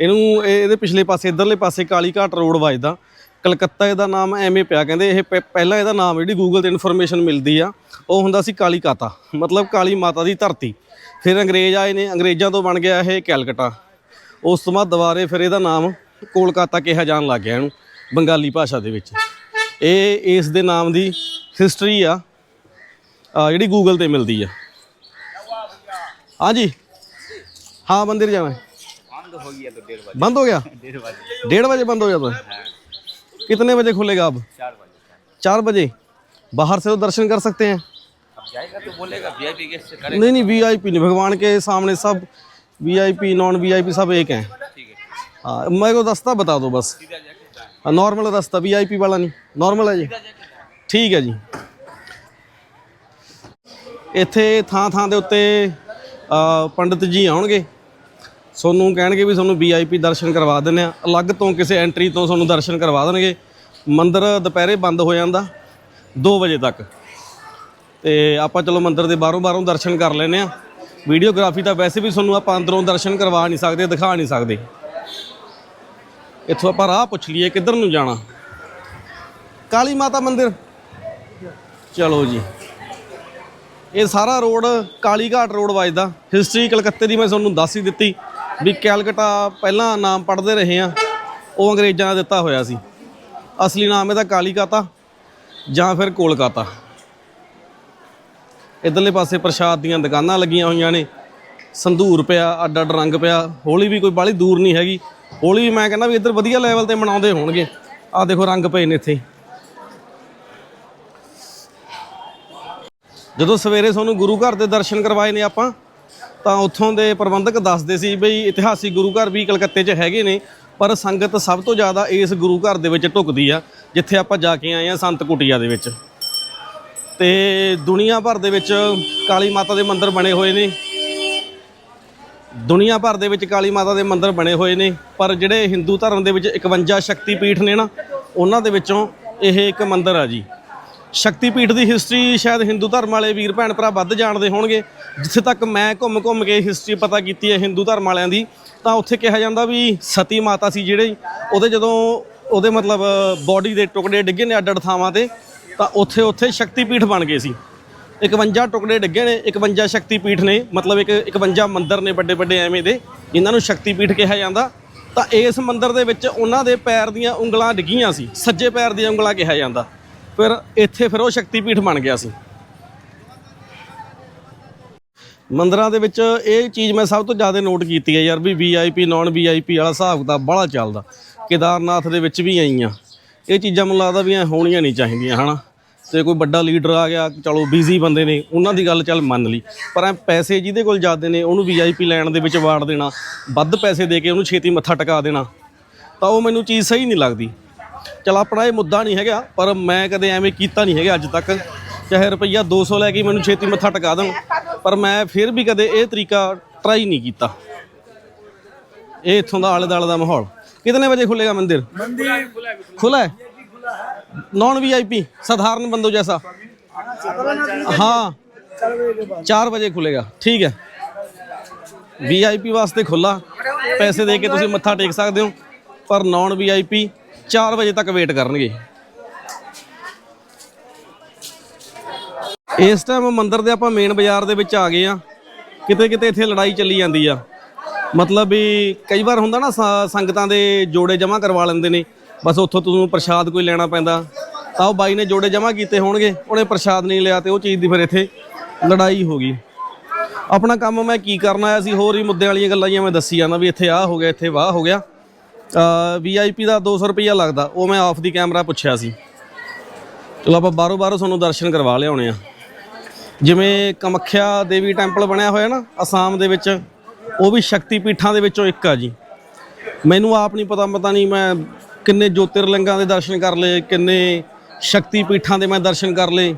ਇਹਨੂੰ ਇਹਦੇ ਪਿਛਲੇ ਪਾਸੇ, ਇਧਰਲੇ ਪਾਸੇ ਕਾਲੀ ਘਾਟ ਰੋਡ ਵੱਜਦਾ ਕਲਕੱਤਾ ਇਹਦਾ ਨਾਮ ਐਵੇਂ ਪਿਆ, ਕਹਿੰਦੇ ਇਹ ਪਹਿਲਾਂ ਇਹਦਾ ਨਾਮ ਜਿਹੜੀ ਗੂਗਲ ਤੇ ਇਨਫੋਰਮੇਸ਼ਨ ਮਿਲਦੀ ਆ, ਉਹ ਹੁੰਦਾ ਸੀ ਕਾਲੀ ਕਾਤਾ। ਮਤਲਬ ਕਾਲੀ ਮਾਤਾ ਦੀ ਧਰਤੀ। ਫਿਰ ਅੰਗਰੇਜ਼ ਆਏ ਨੇ, ਅੰਗਰੇਜ਼ਾਂ ਤੋਂ ਬਣ ਗਿਆ ਇਹ ਕੈਲਕਟਾ। ਉਸ ਤੋਂ ਬਾਅਦ ਦੁਬਾਰੇ ਫਿਰ ਇਹਦਾ ਨਾਮ ਕੋਲਕਾਤਾ ਕਿਹਾ ਜਾਣ ਲੱਗ ਗਿਆ ਇਹਨੂੰ, ਬੰਗਾਲੀ ਭਾਸ਼ਾ ਦੇ ਵਿੱਚ। ਇਹ ਇਸ ਦੇ ਨਾਮ ਦੀ ਹਿਸਟਰੀ ਆ ਜਿਹੜੀ ਗੂਗਲ ਤੇ ਮਿਲਦੀ ਆ। ਹਾਂਜੀ। ਹਾਂ, ਮੰਦਿਰ ਜਾਵਾਂ बंद हो गया तो डेढ़ बजे बंद हो गया डेढ़ बजे डेढ़ बजे बंद हो जाता है कितने बजे खुलेगा अब चार बजे चार बजे बाहर से तो दर्शन कर सकते हैं जाएगा तो बोलेगा वीआईपी गेस्ट से करें नहीं नहीं वीआईपी नहीं भगवान के सामने सब वीआईपी नॉन वीआईपी सब एक हैं ठीक है हाँ मेरे को रास्ता बता दो बस सीधा जाके दाएं। नॉर्मल रास्ता वीआईपी वाला नहीं नॉर्मल है जी ਠੀਕ ਹੈ ਜੀ ਇੱਥੇ ਥਾਂ ਥਾਂ ਦੇ ਉੱਤੇ ਅ, ਪੰਡਿਤ ਜੀ ਆਉਣਗੇ ਤੁਹਾਨੂੰ ਕਹਿਣਗੇ ਵੀ ਤੁਹਾਨੂੰ ਵੀਆਈਪੀ ਦਰਸ਼ਨ ਕਰਵਾ ਦਿੰਦੇ ਆ ਅਲੱਗ ਤੋਂ ਕਿਸੇ ਐਂਟਰੀ ਤੋਂ ਤੁਹਾਨੂੰ ਦਰਸ਼ਨ ਕਰਵਾ ਦੇਣਗੇ। ਮੰਦਿਰ ਦੁਪਹਿਰੇ ਬੰਦ ਹੋ ਜਾਂਦਾ 2 ਵਜੇ ਤੱਕ। ਤੇ ਆਪਾਂ ਚਲੋ ਮੰਦਿਰ ਦੇ ਬਾਹਰੋਂ ਬਾਹਰੋਂ ਦਰਸ਼ਨ ਕਰ ਲੈਨੇ ਆ ਵੀਡੀਓਗ੍ਰਾਫੀ ਤਾਂ ਵੈਸੇ ਵੀ ਤੁਹਾਨੂੰ ਆਪਾਂ ਅੰਦਰੋਂ ਦਰਸ਼ਨ ਕਰਵਾ ਨਹੀਂ ਸਕਦੇ, ਦਿਖਾ ਨਹੀਂ ਸਕਦੇ। ਇੱਥੋਂ ਆਪਾਂ ਰਾਹ ਪੁੱਛ ਲਈਏ ਕਿੱਧਰ ਨੂੰ ਜਾਣਾ। ਕਾਲੀ ਮਾਤਾ ਮੰਦਿਰ। ਚਲੋ ਜੀ। ਇਹ ਸਾਰਾ ਰੋਡ ਕਾਲੀ ਘਾਟ ਰੋਡ ਵੱਜਦਾ। ਹਿਸਟਰੀ ਕਲਕੱਤੇ ਦੀ ਮੈਂ ਤੁਹਾਨੂੰ ਦੱਸ ਹੀ ਦਿੱਤੀ। ਵੀ ਕੈਲਕਟਾ ਪਹਿਲਾਂ ਨਾਮ ਪੜ੍ਹਦੇ ਰਹੇ ਆ ਉਹ ਅੰਗਰੇਜ਼ਾਂ ਦਾ ਦਿੱਤਾ ਹੋਇਆ ਸੀ। ਅਸਲੀ ਨਾਮ ਇਹਦਾ ਕਾਲੀਕਾਤਾ ਜਾਂ ਫਿਰ ਕੋਲਕਾਤਾ। ਇਧਰਲੇ ਪਾਸੇ ਪ੍ਰਸ਼ਾਦ ਦੀਆਂ ਦੁਕਾਨਾਂ ਲੱਗੀਆਂ ਹੋਈਆਂ ਨੇ, ਸੰਧੂਰ ਪਿਆ ਅੱਡ ਅੱਡ ਰੰਗ ਪਿਆ, ਹੋਲੀ ਵੀ ਕੋਈ ਬਾਹਲੀ ਦੂਰ ਨਹੀਂ ਹੈਗੀ। ਹੋਲੀ ਵੀ ਮੈਂ ਕਹਿੰਦਾ ਵੀ ਇੱਧਰ ਵਧੀਆ ਲੈਵਲ ਤੇ ਮਨਾਉਂਦੇ ਹੋਣਗੇ। ਆਹ ਦੇਖੋ ਰੰਗ ਪਏ ਨੇ ਇੱਥੇ। ਜਦੋਂ ਸਵੇਰੇ ਤੁਹਾਨੂੰ ਗੁਰੂ ਘਰ ਦੇ ਦਰਸ਼ਨ ਕਰਵਾਏ ਨੇ ਆਪਾਂ ਤਾਂ ਉੱਥੋਂ ਦੇ ਪ੍ਰਬੰਧਕ ਦੱਸਦੇ ਸੀ ਬਈ ਇਤਿਹਾਸਿਕ ਗੁਰੂ ਘਰ ਵੀ ਕਲਕੱਤੇ 'ਚ ਹੈਗੇ ਨੇ, ਪਰ ਸੰਗਤ ਸਭ ਤੋਂ ਜ਼ਿਆਦਾ ਇਸ ਗੁਰੂ ਘਰ ਦੇ ਵਿੱਚ ਢੁਕਦੀ ਆ, ਜਿੱਥੇ ਆਪਾਂ ਜਾ ਕੇ ਆਏ ਆ ਸੰਤ ਕੁਟੀਆ ਦੇ ਵਿੱਚ। ਤੇ ਦੁਨੀਆ ਭਰ ਦੇ ਵਿੱਚ ਕਾਲੀ ਮਾਤਾ ਦੇ ਮੰਦਿਰ ਬਣੇ ਹੋਏ ਨੇ। ਦੁਨੀਆ ਭਰ ਦੇ ਵਿੱਚ ਕਾਲੀ ਮਾਤਾ ਦੇ ਮੰਦਿਰ ਬਣੇ ਹੋਏ ਨੇ, ਪਰ ਜਿਹੜੇ ਹਿੰਦੂ ਧਰਮ ਦੇ ਵਿੱਚ 51 ਸ਼ਕਤੀ ਪੀਠ ਨੇ ਨਾ, ਉਹਨਾਂ ਦੇ ਵਿੱਚੋਂ ਇਹ ਇੱਕ ਮੰਦਿਰ ਆ ਜੀ। ਸ਼ਕਤੀਪੀਠ ਦੀ ਹਿਸਟਰੀ ਸ਼ਾਇਦ ਹਿੰਦੂ ਧਰਮ ਵਾਲੇ ਵੀਰ ਭੈਣ ਭਰਾ ਵੱਧ ਜਾਣਦੇ ਹੋਣਗੇ। ਜਿੱਥੇ ਤੱਕ ਮੈਂ ਘੁੰਮ ਘੁੰਮ ਕੇ ਹਿਸਟਰੀ ਪਤਾ ਕੀਤੀ ਹੈ ਹਿੰਦੂ ਧਰਮ ਵਾਲਿਆਂ ਦੀ, ਤਾਂ ਉੱਥੇ ਕਿਹਾ ਜਾਂਦਾ ਵੀ ਸਤੀ ਮਾਤਾ ਸੀ ਜਿਹੜੇ, ਉਹਦੇ ਜਦੋਂ ਉਹਦੇ ਮਤਲਬ ਬਾਡੀ ਦੇ ਟੁਕੜੇ ਡਿੱਗੇ ਨੇ ਅੱਡ ਅੱਡ ਥਾਵਾਂ ਤੇ, ਤਾਂ ਉੱਥੇ ਉੱਥੇ ਸ਼ਕਤੀਪੀਠ ਬਣ ਗਏ ਸੀ। 51 ਟੁਕੜੇ ਡਿੱਗੇ ਨੇ 51 ਸ਼ਕਤੀਪੀਠ ਨੇ, ਮਤਲਬ ਇੱਕ 51 ਮੰਦਰ ਨੇ ਵੱਡੇ ਵੱਡੇ ਐਵੇਂ ਦੇ, ਜਿਨ੍ਹਾਂ ਨੂੰ ਸ਼ਕਤੀਪੀਠ ਕਿਹਾ ਜਾਂਦਾ। ਤਾਂ ਇਸ ਮੰਦਰ ਦੇ ਵਿੱਚ ਉਹਨਾਂ ਦੇ ਪੈਰ ਦੀਆਂ ਉਂਗਲਾਂ ਡਿੱਗੀਆਂ ਸੀ, ਸੱਜੇ ਪੈਰ ਦੀਆਂ ਉਂਗਲਾਂ ਕਿਹਾ ਜਾਂਦਾ। ਫਿਰ ਇੱਥੇ ਫਿਰ ਉਹ ਸ਼ਕਤੀਪੀਠ ਬਣ ਗਿਆ ਸੀ। ਮੰਦਰਾਂ ਦੇ ਵਿੱਚ ਇਹ ਚੀਜ਼ ਮੈਂ ਸਭ ਤੋਂ ਜ਼ਿਆਦਾ ਨੋਟ ਕੀਤੀ ਹੈ ਯਾਰ ਵੀ ਵੀਆਈਪੀ ਨਾਨ ਵੀਆਈਪੀ ਵਾਲਾ ਹਿਸਾਬ ਕਿਤਾਬ ਬੜਾ ਚੱਲਦਾ। ਕੇਦਾਰਨਾਥ ਦੇ ਵਿੱਚ ਵੀ ਆਈਆਂ। ਇਹ ਚੀਜ਼ਾਂ ਮੈਨੂੰ ਲੱਗਦਾ ਵੀ ਐ ਹੋਣੀਆਂ ਨਹੀਂ ਚਾਹੀਦੀਆਂ, ਹਨਾ? ਤੇ ਕੋਈ ਵੱਡਾ ਲੀਡਰ ਆ ਗਿਆ, ਚਲੋ ਬਿਜ਼ੀ ਬੰਦੇ ਨੇ, ਉਹਨਾਂ ਦੀ ਗੱਲ ਚੱਲ ਮੰਨ ਲਈ। ਪਰ ਐ ਪੈਸੇ ਜਿਹਦੇ ਕੋਲ ਜ਼ਿਆਦੇ ਨੇ, ਉਹਨੂੰ ਵੀਆਈਪੀ ਲੈਣ ਦੇ ਵਿੱਚ ਵਾੜ ਦੇਣਾ, ਵੱਧ ਪੈਸੇ ਦੇ ਕੇ ਉਹਨੂੰ ਛੇਤੀ ਮੱਥਾ ਟਿਕਾ ਦੇਣਾ, ਤਾਂ ਉਹ ਮੈਨੂੰ ਚੀਜ਼ ਸਹੀ ਨਹੀਂ ਲੱਗਦੀ। ਚਲ ਆਪਣਾ ਇਹ ਮੁੱਦਾ ਨਹੀਂ ਹੈਗਾ ਪਰ ਮੈਂ ਕਦੇ ਐਵੇਂ ਕੀਤਾ ਨਹੀਂ ਹੈਗਾ ਅੱਜ ਤੱਕ। ਚਾਹੇ ਰੁਪਈਆ 200 ਲੈ ਕੇ ਮੈਨੂੰ ਛੇਤੀ ਮੱਥਾ ਟਿਕਾ ਦੇਣ ਪਰ ਮੈਂ ਫਿਰ ਵੀ ਕਦੇ ਇਹ ਤਰੀਕਾ ਟਰਾਈ ਨਹੀਂ ਕੀਤਾ। ਇਹ ਇਥੋਂ ਦਾ ਆਲੇ ਦਾਲੇ ਦਾ ਮਾਹੌਲ। ਕਿਤਨੇ ਵਜੇ ਖੁੱਲੇਗਾ ਮੰਦਿਰ? ਮੰਦਿਰ। ਖੁੱਲਾ ਹੈ? ਨੌਨ ਵੀਆਈਪੀ ਸਧਾਰਨ ਬੰਦੋ ਜੈਸਾ। ਹਾਂ 4 ਵਜੇ ਖੁੱਲੇਗਾ ਠੀਕ ਹੈ। ਵੀਆਈਪੀ ਵਾਸਤੇ ਖੁੱਲਾ ਪੈਸੇ ਦੇ ਕੇ ਤੁਸੀਂ ਮੱਥਾ ਟੇਕ ਸਕਦੇ ਹੋ ਪਰ ਨੌਨ ਵੀਆਈਪੀ 4 ਵਜੇ ਤੱਕ ਵੇਟ ਕਰਨਗੇ। ਇਸ ਟਾਈਮ ਮੰਦਿਰ ਦੇ ਆਪਾਂ ਮੇਨ ਬਾਜ਼ਾਰ ਦੇ ਵਿੱਚ ਆ ਗਏ ਆ ਕਿਤੇ ਕਿਤੇ ਇੱਥੇ ਲੜਾਈ ਚੱਲੀ ਜਾਂਦੀ ਆ। ਮਤਲਬ ਵੀ ਕਈ ਵਾਰ ਹੁੰਦਾ ਨਾ ਸ- ਸੰਗਤਾਂ ਦੇ ਜੋੜੇ ਜਮ੍ਹਾਂ ਕਰਵਾ ਲੈਂਦੇ ਨੇ। ਬਸ ਉੱਥੋਂ ਤੁਹਾਨੂੰ ਪ੍ਰਸ਼ਾਦ ਕੋਈ ਲੈਣਾ ਪੈਂਦਾ। ਤਾਂ ਉਹ ਬਾਈ ਨੇ ਜੋੜੇ ਜਮ੍ਹਾਂ ਕੀਤੇ ਹੋਣਗੇ। ਉਹਨੇ ਪ੍ਰਸ਼ਾਦ ਨਹੀਂ ਲਿਆ ਤੇ ਉਹ ਚੀਜ਼ ਦੀ ਫਿਰ ਇੱਥੇ ਲੜਾਈ ਹੋ ਗਈ। ਆਪਣਾ ਕੰਮ ਮੈਂ ਕੀ ਕਰਨ ਆਇਆ ਸੀ? ਹੋਰ ਹੀ ਮੁੱਦਿਆਂ ਵਾਲੀਆਂ ਗੱਲਾਂ ਹੀ ਮੈਂ ਦੱਸੀ ਜਾਂਦਾ ਵੀ ਇੱਥੇ ਆਹ ਹੋ ਗਿਆ, ਇੱਥੇ ਵਾਹ ਹੋ ਗਿਆ। ਵੀਆਈਪੀ ਦਾ 200 ਰੁਪਈਆ ਲੱਗਦਾ। ਉਹ ਮੈਂ ਆਫ ਦੀ ਕੈਮਰਾ ਪੁੱਛਿਆ ਸੀ। ਚਲੋ ਆਪਾਂ ਬਾਹਰੋਂ ਬਾਹਰੋਂ ਤੁਹਾਨੂੰ ਦਰਸ਼ਨ ਕਰਵਾ ਲਿਆਉਣੇ ਆ। ਜਿਵੇਂ ਕਮਖਿਆ ਦੇਵੀ ਟੈਂਪਲ ਬਣਿਆ ਹੋਇਆ ਨਾ, ਅਸਾਮ ਦੇ ਵਿੱਚ, ਉਹ ਵੀ ਸ਼ਕਤੀ ਪੀਠਾਂ ਦੇ ਵਿੱਚੋਂ ਇੱਕ ਆ ਜੀ। ਮੈਨੂੰ ਆਪ ਨਹੀਂ ਪਤਾ ਪਤਾ ਨਹੀਂ ਮੈਂ ਕਿੰਨੇ ਜੋਤਿਰਲਿੰਗਾਂ ਦੇ ਦਰਸ਼ਨ ਕਰ ਲਏ, ਕਿੰਨੇ ਸ਼ਕਤੀ ਪੀਠਾਂ ਦੇ ਮੈਂ ਦਰਸ਼ਨ ਕਰ ਲਏ,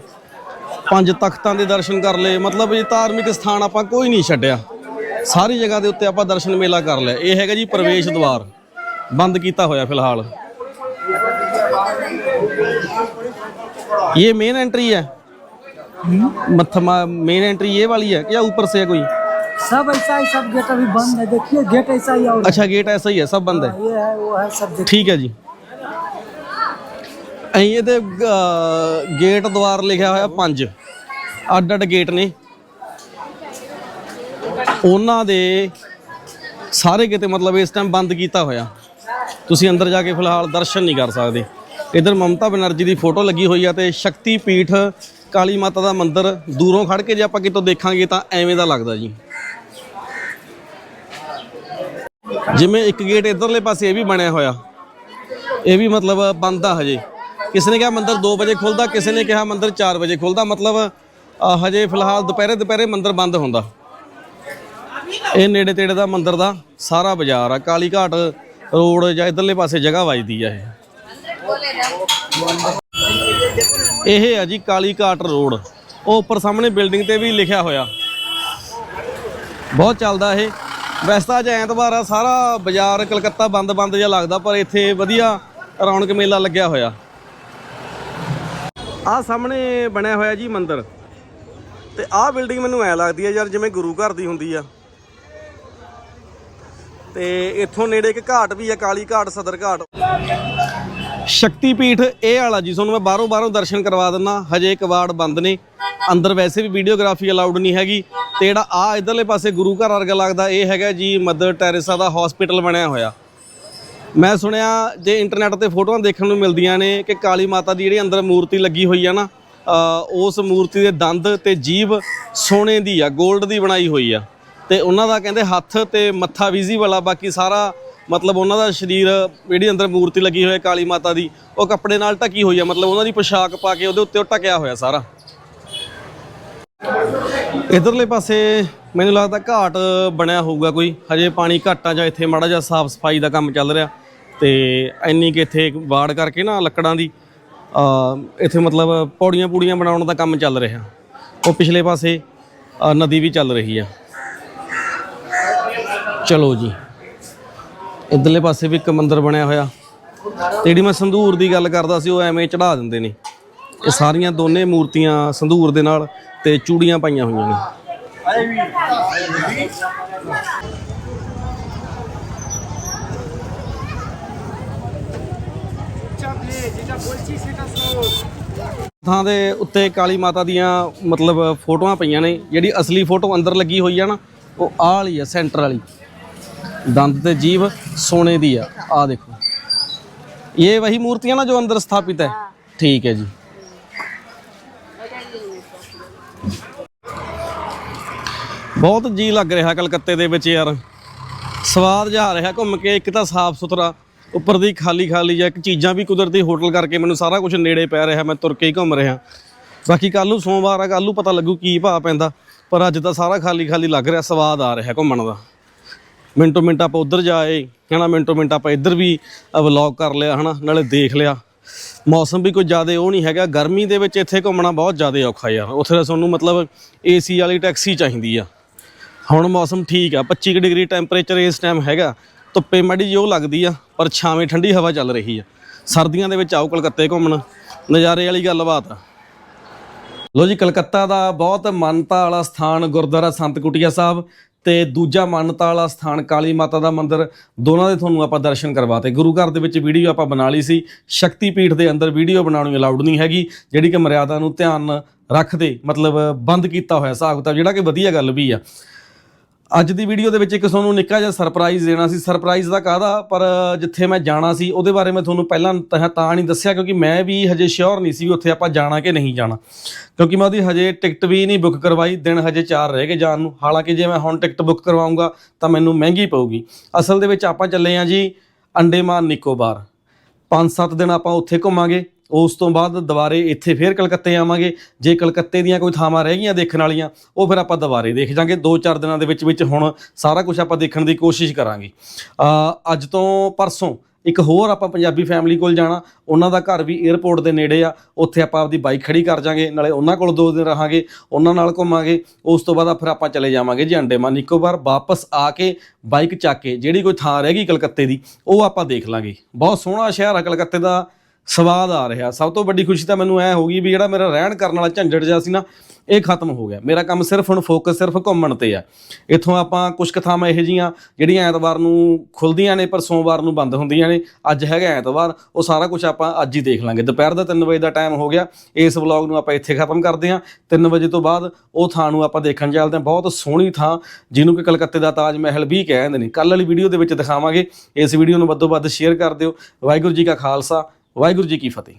ਪੰਜ ਤਖਤਾਂ ਦੇ ਦਰਸ਼ਨ ਕਰ ਲਏ। ਮਤਲਬ ਇਹ ਧਾਰਮਿਕ ਸਥਾਨ ਆਪਾਂ ਕੋਈ ਨਹੀਂ ਛੱਡਿਆ। ਸਾਰੀ ਜਗ੍ਹਾ ਦੇ ਉੱਤੇ ਆਪਾਂ ਦਰਸ਼ਨ ਮੇਲਾ ਕਰ ਲਿਆ। ਇਹ ਹੈਗਾ ਜੀ ਪ੍ਰਵੇਸ਼ ਦੁਆਰ ਬੰਦ ਕੀਤਾ ਹੋਇਆ ਫਿਲਹਾਲ ये मेन एंट्री है मथमा मेन एंट्री ये वाली है क्या ऊपर से है कोई सब ऐसा ही सब गेट अभी बंद है देखिए गेट ऐसा ही और अच्छा गेट ऐसा ही है सब बंद है ये है वो है सब देखिए ਠੀਕ ਹੈ ਜੀ ਅਹੀਂ ਇਹਦੇ ਅਹ, ਗੇਟ ਦੁਆਰ ਲਿਖਿਆ ਹੋਇਆ ਪੰਜ ਅੱਡ ਅੱਡ ਗੇਟ ਨੇ ਉਹਨਾਂ ਦੇ ਸਾਰੇ ਕਿਤੇ ਮਤਲਬ ਇਸ ਟਾਈਮ ਬੰਦ ਕੀਤਾ ਹੋਇਆ ਤੁਸੀਂ ਅੰਦਰ ਜਾ ਕੇ ਫਿਲਹਾਲ ਦਰਸ਼ਨ ਨਹੀਂ ਕਰ ਸਕਦੇ। ਇਧਰ ਮਮਤਾ ਬਨਰਜੀ ਦੀ ਫੋਟੋ ਲੱਗੀ ਹੋਈ ਆ ਤੇ ਸ਼ਕਤੀ ਪੀਠ ਕਾਲੀ ਮਾਤਾ ਦਾ ਮੰਦਿਰ ਦੂਰੋਂ ਖੜ ਕੇ ਜੇ ਆਪਾਂ ਕਿਤੋਂ ਦੇਖਾਂਗੇ ਤਾਂ ਐਵੇਂ ਦਾ ਲੱਗਦਾ ਜੀ। ਜਿਵੇਂ ਇੱਕ ਗੇਟ ਇਧਰਲੇ ਪਾਸੇ ਇਹ ਵੀ ਬਣਿਆ ਹੋਇਆ। ਇਹ ਵੀ ਮਤਲਬ ਬੰਦ ਆ ਹਜੇ। ਕਿਸੇ ਨੇ ਕਿਹਾ ਮੰਦਿਰ 2 ਵਜੇ ਖੁੱਲਦਾ, ਕਿਸੇ ਨੇ ਕਿਹਾ ਮੰਦਿਰ 4 ਵਜੇ ਖੁੱਲਦਾ। ਮਤਲਬ ਹਜੇ ਫਿਲਹਾਲ ਦੁਪਹਿਰੇ ਦੁਪਹਿਰੇ ਮੰਦਿਰ ਬੰਦ ਹੁੰਦਾ। ਇਹ ਨੇੜੇ ਤੇੜੇ ਦਾ ਮੰਦਿਰ ਦਾ ਸਾਰਾ ਬਾਜ਼ਾਰ ਆ। ਕਾਲੀ ਘਾਟ ਰੋਡ ਜਾਂ ਇਧਰਲੇ ਪਾਸੇ ਜਗ੍ਹਾ ਵੱਜਦੀ ਆ ਇਹ। ਇਹ ਆ ਜੀ ਕਾਲੀ ਘਾਟ ਰੋਡ। ਉਹ ਉੱਪਰ ਸਾਹਮਣੇ ਬਿਲਡਿੰਗ ਤੇ ਵੀ ਲਿਖਿਆ ਹੋਇਆ। ਬਹੁਤ ਚੱਲਦਾ ਇਹ। ਵੈਸੇ ਤਾਂ ਅੱਜ ਐਤਵਾਰ ਆ, ਸਾਰਾ ਬਾਜ਼ਾਰ ਕਲਕੱਤਾ ਬੰਦ ਬੰਦ ਜਿਹਾ ਲੱਗਦਾ, ਪਰ ਇੱਥੇ ਵਧੀਆ ਰੌਣਕ ਮੇਲਾ ਲੱਗਿਆ ਹੋਇਆ। ਆ ਸਾਹਮਣੇ ਬਣਿਆ ਹੋਇਆ ਜੀ ਮੰਦਿਰ। ਤੇ ਆਹ ਬਿਲਡਿੰਗ ਮੈਨੂੰ ਐ ਲੱਗਦੀ ਹੈ ਯਾਰ, ਜਿਵੇਂ ਗੁਰੂ ਘਰ ਦੀ ਹੁੰਦੀ ਆ। ਤੇ ਇੱਥੋਂ ਨੇੜੇ ਇੱਕ ਘਾਟ ਵੀ ਆ, ਕਾਲੀ ਘਾਟ, ਸਦਰ ਘਾਟ। ਸ਼ਕਤੀ ਪੀਠ ਇਹ ਵਾਲਾ ਜੀ, ਤੁਹਾਨੂੰ ਮੈਂ ਬਾਹਰੋਂ ਬਾਹਰੋਂ ਦਰਸ਼ਨ ਕਰਵਾ ਦਿੰਦਾ ਹਜੇ ਕਵਾੜ ਬੰਦ ਨੇ। ਅੰਦਰ ਵੈਸੇ ਵੀ ਵੀਡੀਓਗ੍ਰਾਫੀ ਅਲਾਉਡ ਨਹੀਂ ਹੈਗੀ, ਤੇ ਜਿਹੜਾ ਆ ਇਧਰਲੇ ਪਾਸੇ ਗੁਰੂ ਘਰ ਵਰਗਾ ਲੱਗਦਾ, ਇਹ ਹੈਗਾ ਜੀ ਮਦਰ ਟੈਰੇਸਾ ਦਾ ਹਸਪੀਟਲ ਬਣਿਆ ਹੋਇਆ। ਮੈਂ ਸੁਣਿਆ, ਜੇ ਇੰਟਰਨੈਟ ਤੇ ਫੋਟੋਆਂ ਦੇਖਣ ਨੂੰ ਮਿਲਦੀਆਂ ਨੇ ਕਿ ਕਾਲੀ ਮਾਤਾ ਦੀ ਜਿਹੜੀ ਅੰਦਰ ਮੂਰਤੀ ਲੱਗੀ ਹੋਈ ਆ ਨਾ ਉਸ ਮੂਰਤੀ ਦੇ ਦੰਦ ਤੇ ਜੀਭ ਸੋਨੇ ਦੀ ਆ 골ਡ ਦੀ ਬਣਾਈ ਹੋਈ ਆ। ਤੇ ਉਹਨਾਂ ਦਾ ਕਹਿੰਦੇ ਹੱਥ ਤੇ ਮੱਥਾ ਵਿਜ਼ੀਬਲ ਆ ਬਾਕੀ ਸਾਰਾ ਮਤਲਬ ਉਹਨਾਂ ਦਾ ਸਰੀਰ, ਜਿਹੜੀ ਅੰਦਰ ਮੂਰਤੀ ਲੱਗੀ ਹੋਈ ਹੈ ਕਾਲੀ ਮਾਤਾ ਦੀ, ਉਹ ਕੱਪੜੇ ਨਾਲ ਢੱਕੀ ਹੋਈ ਆ, ਮਤਲਬ ਉਹਨਾਂ ਦੀ ਪੋਸ਼ਾਕ ਪਾ ਕੇ ਉਹਦੇ ਉੱਤੇ ਉਹ ਢਕਿਆ ਹੋਇਆ ਸਾਰਾ। ਇਧਰਲੇ ਪਾਸੇ ਮੈਨੂੰ ਲੱਗਦਾ ਘਾਟ ਬਣਿਆ ਹੋਊਗਾ ਕੋਈ, ਹਜੇ ਪਾਣੀ ਘੱਟ ਆ ਜਾਂ ਇੱਥੇ ਮਾੜਾ ਜਿਹਾ ਸਾਫ਼ ਸਫ਼ਾਈ ਦਾ ਕੰਮ ਚੱਲ ਰਿਹਾ। ਤੇ ਇੰਨੀ ਕਿ ਇੱਥੇ ਵਾੜ ਕਰਕੇ ਨਾ ਲੱਕੜਾਂ ਦੀ ਇੱਥੇ ਮਤਲਬ ਪੌੜੀਆਂ ਪੂੜੀਆਂ ਬਣਾਉਣ ਦਾ ਕੰਮ ਚੱਲ ਰਿਹਾ। ਉਹ ਪਿਛਲੇ ਪਾਸੇ ਨਦੀ ਵੀ ਚੱਲ ਰਹੀ ਆ। ਚਲੋ ਜੀ। ਇਧਰਲੇ ਪਾਸੇ ਵੀ ਇੱਕ ਮੰਦਿਰ ਬਣਿਆ ਹੋਇਆ। ਤੇ ਜਿਹੜੀ ਮੈਂ ਸੰਧੂਰ ਦੀ ਗੱਲ ਕਰਦਾ ਸੀ, ਉਹ ਐਵੇਂ ਚੜਾ ਦਿੰਦੇ ਨੇ। ਇਹ ਸਾਰੀਆਂ ਦੋਨੇ ਮੂਰਤੀਆਂ ਸੰਧੂਰ ਦੇ ਨਾਲ ਤੇ ਚੂੜੀਆਂ ਪਾਈਆਂ ਹੋਈਆਂ ਨੇ। ਥਾਂ ਦੇ ਉੱਤੇ ਕਾਲੀ ਮਾਤਾ ਦੀਆਂ ਮਤਲਬ ਫੋਟੋਆਂ ਪਈਆਂ ਨੇ। ਜਿਹੜੀ ਅਸਲੀ ਫੋਟੋ ਅੰਦਰ ਲੱਗੀ ਹੋਈ ਆ ਨਾ, ਉਹ ਆਹ ਵਾਲੀ ਆ, ਸੈਂਟਰ ਵਾਲੀ। ਦੰਦ ਤੇ ਜੀਭ ਸੋਨੇ ਦੀ ਆ। ਆ ਦੇਖੋ। ਇਹ ਵਹੀ ਮੂਰਤੀਆਂ ਨਾ ਜੋ ਅੰਦਰ ਸਥਾਪਿਤ ਹੈ। ਠੀਕ ਹੈ ਜੀ। ਬਹੁਤ ਜੀ ਲੱਗ ਰਿਹਾ ਕਲਕੱਤੇ ਦੇ ਵਿੱਚ ਯਾਰ। ਸਵਾਦ ਆ ਰਿਹਾ ਘੁੰਮ ਕੇ ਇੱਕ ਤਾਂ ਸਾਫ਼ ਸੁਥਰਾ ਉੱਪਰ ਦੀ ਖਾਲੀ ਖਾਲੀ ਜਾਂ ਇੱਕ ਚੀਜ਼ਾਂ ਵੀ ਕੁਦਰਤੀ ਹੋਟਲ ਕਰਕੇ ਮੈਨੂੰ ਸਾਰਾ ਕੁਝ ਨੇੜੇ ਪੈ ਰਿਹਾ ਮੈਂ ਤੁਰ ਕੇ ਹੀ ਘੁੰਮ ਰਿਹਾ। ਬਾਕੀ ਕੱਲ ਨੂੰ ਸੋਮਵਾਰ ਆ ਕੱਲ ਨੂੰ ਪਤਾ ਲੱਗੂ ਕੀ ਭਾਅ ਪੈਂਦਾ ਪਰ ਅੱਜ ਤਾਂ ਸਾਰਾ ਖਾਲੀ ਖਾਲੀ ਲੱਗ ਰਿਹਾ ਸਵਾਦ ਆ ਰਿਹਾ ਘੁੰਮਣ ਦਾ। ਮਿੰਟੋ ਮਿੰਟ ਆਪਾਂ ਉਧਰ ਜਾਏ ਹਨਾ, ਮਿੰਟੋ ਮਿੰਟ ਆਪਾਂ ਇੱਧਰ ਵੀ ਵਲੌਗ ਕਰ ਲਿਆ, ਹਨਾ, ਨਾਲੇ ਦੇਖ ਲਿਆ। ਮੌਸਮ ਵੀ ਕੋਈ ਜ਼ਿਆਦਾ ਉਹ ਨਹੀਂ ਹੈਗਾ, ਗਰਮੀ ਦੇ ਵਿੱਚ ਇੱਥੇ ਘੁੰਮਣਾ ਬਹੁਤ ਜ਼ਿਆਦਾ ਔਖਾ ਯਾਰ, ਉੱਥੇ ਤਾਂ ਤੁਹਾਨੂੰ ਮਤਲਬ ਏਸੀ ਵਾਲੀ ਟੈਕਸੀ ਚਾਹੀਦੀ ਆ। ਹੁਣ ਮੌਸਮ ਠੀਕ ਆ 25 ਕੁ ਡਿਗਰੀ ਟੈਂਪਰੇਚਰ ਇਸ ਟਾਈਮ ਹੈਗਾ, ਧੁੱਪੇ ਮਾੜੀ ਜਿਹੀ ਉਹ ਲੱਗਦੀ ਆ, ਪਰ ਛਾਵੇਂ ਠੰਡੀ ਹਵਾ ਚੱਲ ਰਹੀ ਆ। ਸਰਦੀਆਂ ਦੇ ਵਿੱਚ ਆਓ ਕਲਕੱਤੇ ਘੁੰਮਣ, ਨਜ਼ਾਰੇ ਵਾਲੀ ਗੱਲਬਾਤ ਆ। ਲੋ ਜੀ, ਕਲਕੱਤਾ ਦਾ ਬਹੁਤ ਮਾਨਤਾ ਵਾਲਾ ਸਥਾਨ ਗੁਰਦੁਆਰਾ ਸੰਤ ਕੁਟੀਆ ਸਾਹਿਬ ਤੇ ਦੂਜਾ ਮਾਨਤਾ ਵਾਲਾ ਸਥਾਨ ਕਾਲੀ ਮਾਤਾ ਦਾ ਮੰਦਿਰ, ਦੋਨਾਂ ਦੇ ਤੁਹਾਨੂੰ ਆਪਾਂ ਦਰਸ਼ਨ ਕਰਵਾਤੇ ਗੁਰੂ ਘਰ ਦੇ ਵਿੱਚ ਵੀਡੀਓ ਆਪਾਂ ਬਣਾ ਲਈ ਸੀ। ਸ਼ਕਤੀ ਪੀਠ ਦੇ ਅੰਦਰ ਵੀਡੀਓ ਬਣਾਉਣੀ ਅਲਾਉਡ ਨਹੀਂ ਹੈਗੀ, ਜਿਹੜੀ ਕਿ ਮਰਿਆਦਾ ਨੂੰ ਧਿਆਨ ਰੱਖਦੇ, ਮਤਲਬ ਬੰਦ ਕੀਤਾ ਹੋਇਆ ਹਿਸਾਬ ਕਿਤਾਬ, ਜਿਹੜਾ ਕਿ ਵਧੀਆ ਗੱਲ ਵੀ ਆ। ਅੱਜ ਦੀ ਵੀਡੀਓ ਦੇ ਵਿੱਚ ਇੱਕ ਤੁਹਾਨੂੰ ਨਿੱਕਾ ਜਿਹਾ ਸਰਪ੍ਰਾਈਜ਼ ਦੇਣਾ ਸੀ। ਸਰਪ੍ਰਾਈਜ਼ ਦਾ ਕਾਹਦਾ? ਪਰ ਜਿੱਥੇ ਮੈਂ ਜਾਣਾ ਸੀ, ਉਹਦੇ ਬਾਰੇ ਮੈਂ ਤੁਹਾਨੂੰ ਪਹਿਲਾਂ ਤਾਂ ਨਹੀਂ ਦੱਸਿਆ, ਕਿਉਂਕਿ ਮੈਂ ਵੀ ਹਜੇ ਸ਼ੋਰ ਨਹੀਂ ਸੀ ਵੀ ਉੱਥੇ ਆਪਾਂ ਜਾਣਾ ਕਿ ਨਹੀਂ ਜਾਣਾ। ਕਿਉਂਕਿ ਮੈਂ ਉਹਦੀ ਹਜੇ ਟਿਕਟ ਵੀ ਨਹੀਂ ਬੁੱਕ ਕਰਵਾਈ, ਦਿਨ ਹਜੇ 4 ਰਹਿ ਗਏ ਜਾਣ ਨੂੰ। ਹਾਲਾਂਕਿ ਜੇ ਮੈਂ ਹੁਣ ਟਿਕਟ ਬੁੱਕ ਕਰਵਾਉਂਗਾ, ਤਾਂ ਮੈਨੂੰ ਮਹਿੰਗੀ ਪਊਗੀ। ਅਸਲ ਦੇ ਵਿੱਚ ਆਪਾਂ ਚੱਲੇ ਆ ਜੀ ਅੰਡੇਮਾਨ ਨਿਕੋਬਾਰ। 5-7 ਦਿਨ ਆਪਾਂ ਉੱਥੇ ਘੁੰਮਾਂਗੇ। ਉਸ ਤੋਂ ਬਾਅਦ ਦੁਬਾਰੇ ਇੱਥੇ ਫੇਰ ਕਲਕੱਤੇ ਆਵਾਂਗੇ। ਜੇ ਕਲਕੱਤੇ ਦੀਆਂ ਕੋਈ ਥਾਵਾਂ ਰਹਿ ਗਈਆਂ ਦੇਖਣ ਵਾਲੀਆਂ, ਉਹ ਫਿਰ ਆਪਾਂ ਦੁਬਾਰੇ ਦੇਖ ਜਾਾਂਗੇ। 2-4 ਦਿਨਾਂ ਦੇ ਵਿੱਚ ਵਿੱਚ ਹੁਣ ਸਾਰਾ ਕੁਝ ਆਪਾਂ ਦੇਖਣ ਦੀ ਕੋਸ਼ਿਸ਼ ਕਰਾਂਗੇ। ਅੱਜ ਤੋਂ ਪਰਸੋਂ ਇੱਕ ਹੋਰ ਆਪਾਂ ਪੰਜਾਬੀ ਫੈਮਿਲੀ ਕੋਲ ਜਾਣਾ। ਉਹਨਾਂ ਦਾ ਘਰ ਵੀ 에ਅਰਪੋਰਟ ਦੇ ਨੇੜੇ ਆ। ਉੱਥੇ ਆਪਾਂ ਆਪਦੀ ਬਾਈਕ ਖੜੀ ਕਰ ਜਾਾਂਗੇ। ਨਾਲੇ ਉਹਨਾਂ ਕੋਲ ਦੋ ਦਿਨ ਰਹਾਂਗੇ। ਉਹਨਾਂ ਨਾਲ ਘੁੰਮਾਂਗੇ। ਉਸ ਤੋਂ ਬਾਅਦ ਫਿਰ ਆਪਾਂ ਚਲੇ ਜਾਵਾਂਗੇ ਜੀ ਅੰਡੇਮਾਨ। ਨਿਕੋਬਾਰ ਵਾਪਸ ਆ ਕੇ ਬਾਈਕ ਚੱਕ ਕੇ ਜਿਹੜੀ ਕੋਈ ਥਾਂ ਰਹਿ ਗਈ ਕਲਕੱਤੇ ਦੀ, ਉਹ ਆਪਾਂ ਦੇਖ ਲਾਂਗੇ। ਬਹੁਤ ਸੋਹਣਾ ਸ਼ਹਿਰ ਆ ਕਲਕੱਤੇ ਦਾ। ਸਵਾਦ ਆ ਰਿਹਾ। ਸਭ ਤੋਂ ਵੱਡੀ ਖੁਸ਼ੀ ਤਾਂ ਮੈਨੂੰ ਐ ਹੋ ਗਈ ਵੀ ਜਿਹੜਾ ਮੇਰਾ ਰਹਿਣ ਕਰਨ ਵਾਲਾ ਝੰਡੜ ਜਿਹਾ ਸੀ ਨਾ, ਇਹ ਖਤਮ ਹੋ ਗਿਆ। ਮੇਰਾ ਕੰਮ ਸਿਰਫ ਹੁਣ ਫੋਕਸ ਸਿਰਫ ਘੁੰਮਣ ਤੇ ਆ। ਇੱਥੋਂ ਆਪਾਂ ਕੁਝ ਕੁ ਥਾਵਾਂ ਇਹੋ ਜੀਆਂ ਜਿਹੜੀਆਂ ਐਤਵਾਰ ਨੂੰ ਖੁੱਲਦੀਆਂ ਨੇ, ਪਰ ਸੋਮਵਾਰ ਨੂੰ ਬੰਦ ਹੁੰਦੀਆਂ ਨੇ, ਅੱਜ ਹੈਗਾ ਐਤਵਾਰ, ਉਹ ਸਾਰਾ ਕੁਝ ਆਪਾਂ ਅੱਜ ਹੀ ਦੇਖ ਲਾਂਗੇ। ਦੁਪਹਿਰ ਦਾ 3 ਵਜੇ ਦਾ ਟਾਈਮ ਹੋ ਗਿਆ। ਇਸ ਵਲੌਗ ਨੂੰ ਆਪਾਂ ਇੱਥੇ ਖਤਮ ਕਰਦੇ ਹਾਂ। 3 ਵਜੇ ਤੋਂ ਬਾਅਦ ਉਹ ਥਾਂ ਨੂੰ ਆਪਾਂ ਦੇਖਣ ਚੱਲਦੇ ਹਾਂ। ਬਹੁਤ ਸੋਹਣੀ ਥਾਂ, ਜਿਹਨੂੰ ਕਿ ਕਲਕੱਤੇ ਦਾ ਤਾਜ ਮਹਿਲ ਵੀ ਕਹਿੰਦੇ ਨੇ। ਕੱਲ ਵਾਲੀ ਵੀਡੀਓ ਦੇ ਵਿੱਚ ਦਿਖਾਵਾਂਗੇ। ਇਸ ਵੀਡੀਓ ਨੂੰ ਵੱਧੋ ਵੱਧ ਸ਼ੇਅਰ ਕਰ ਦਿਓ। ਵਾਹਿਗੁਰੂ ਜੀ ਕਾ ਖਾਲਸਾ। ਵਾਹਿਗੁਰੂ ਜੀ ਕੀ ਫਤਿਹ।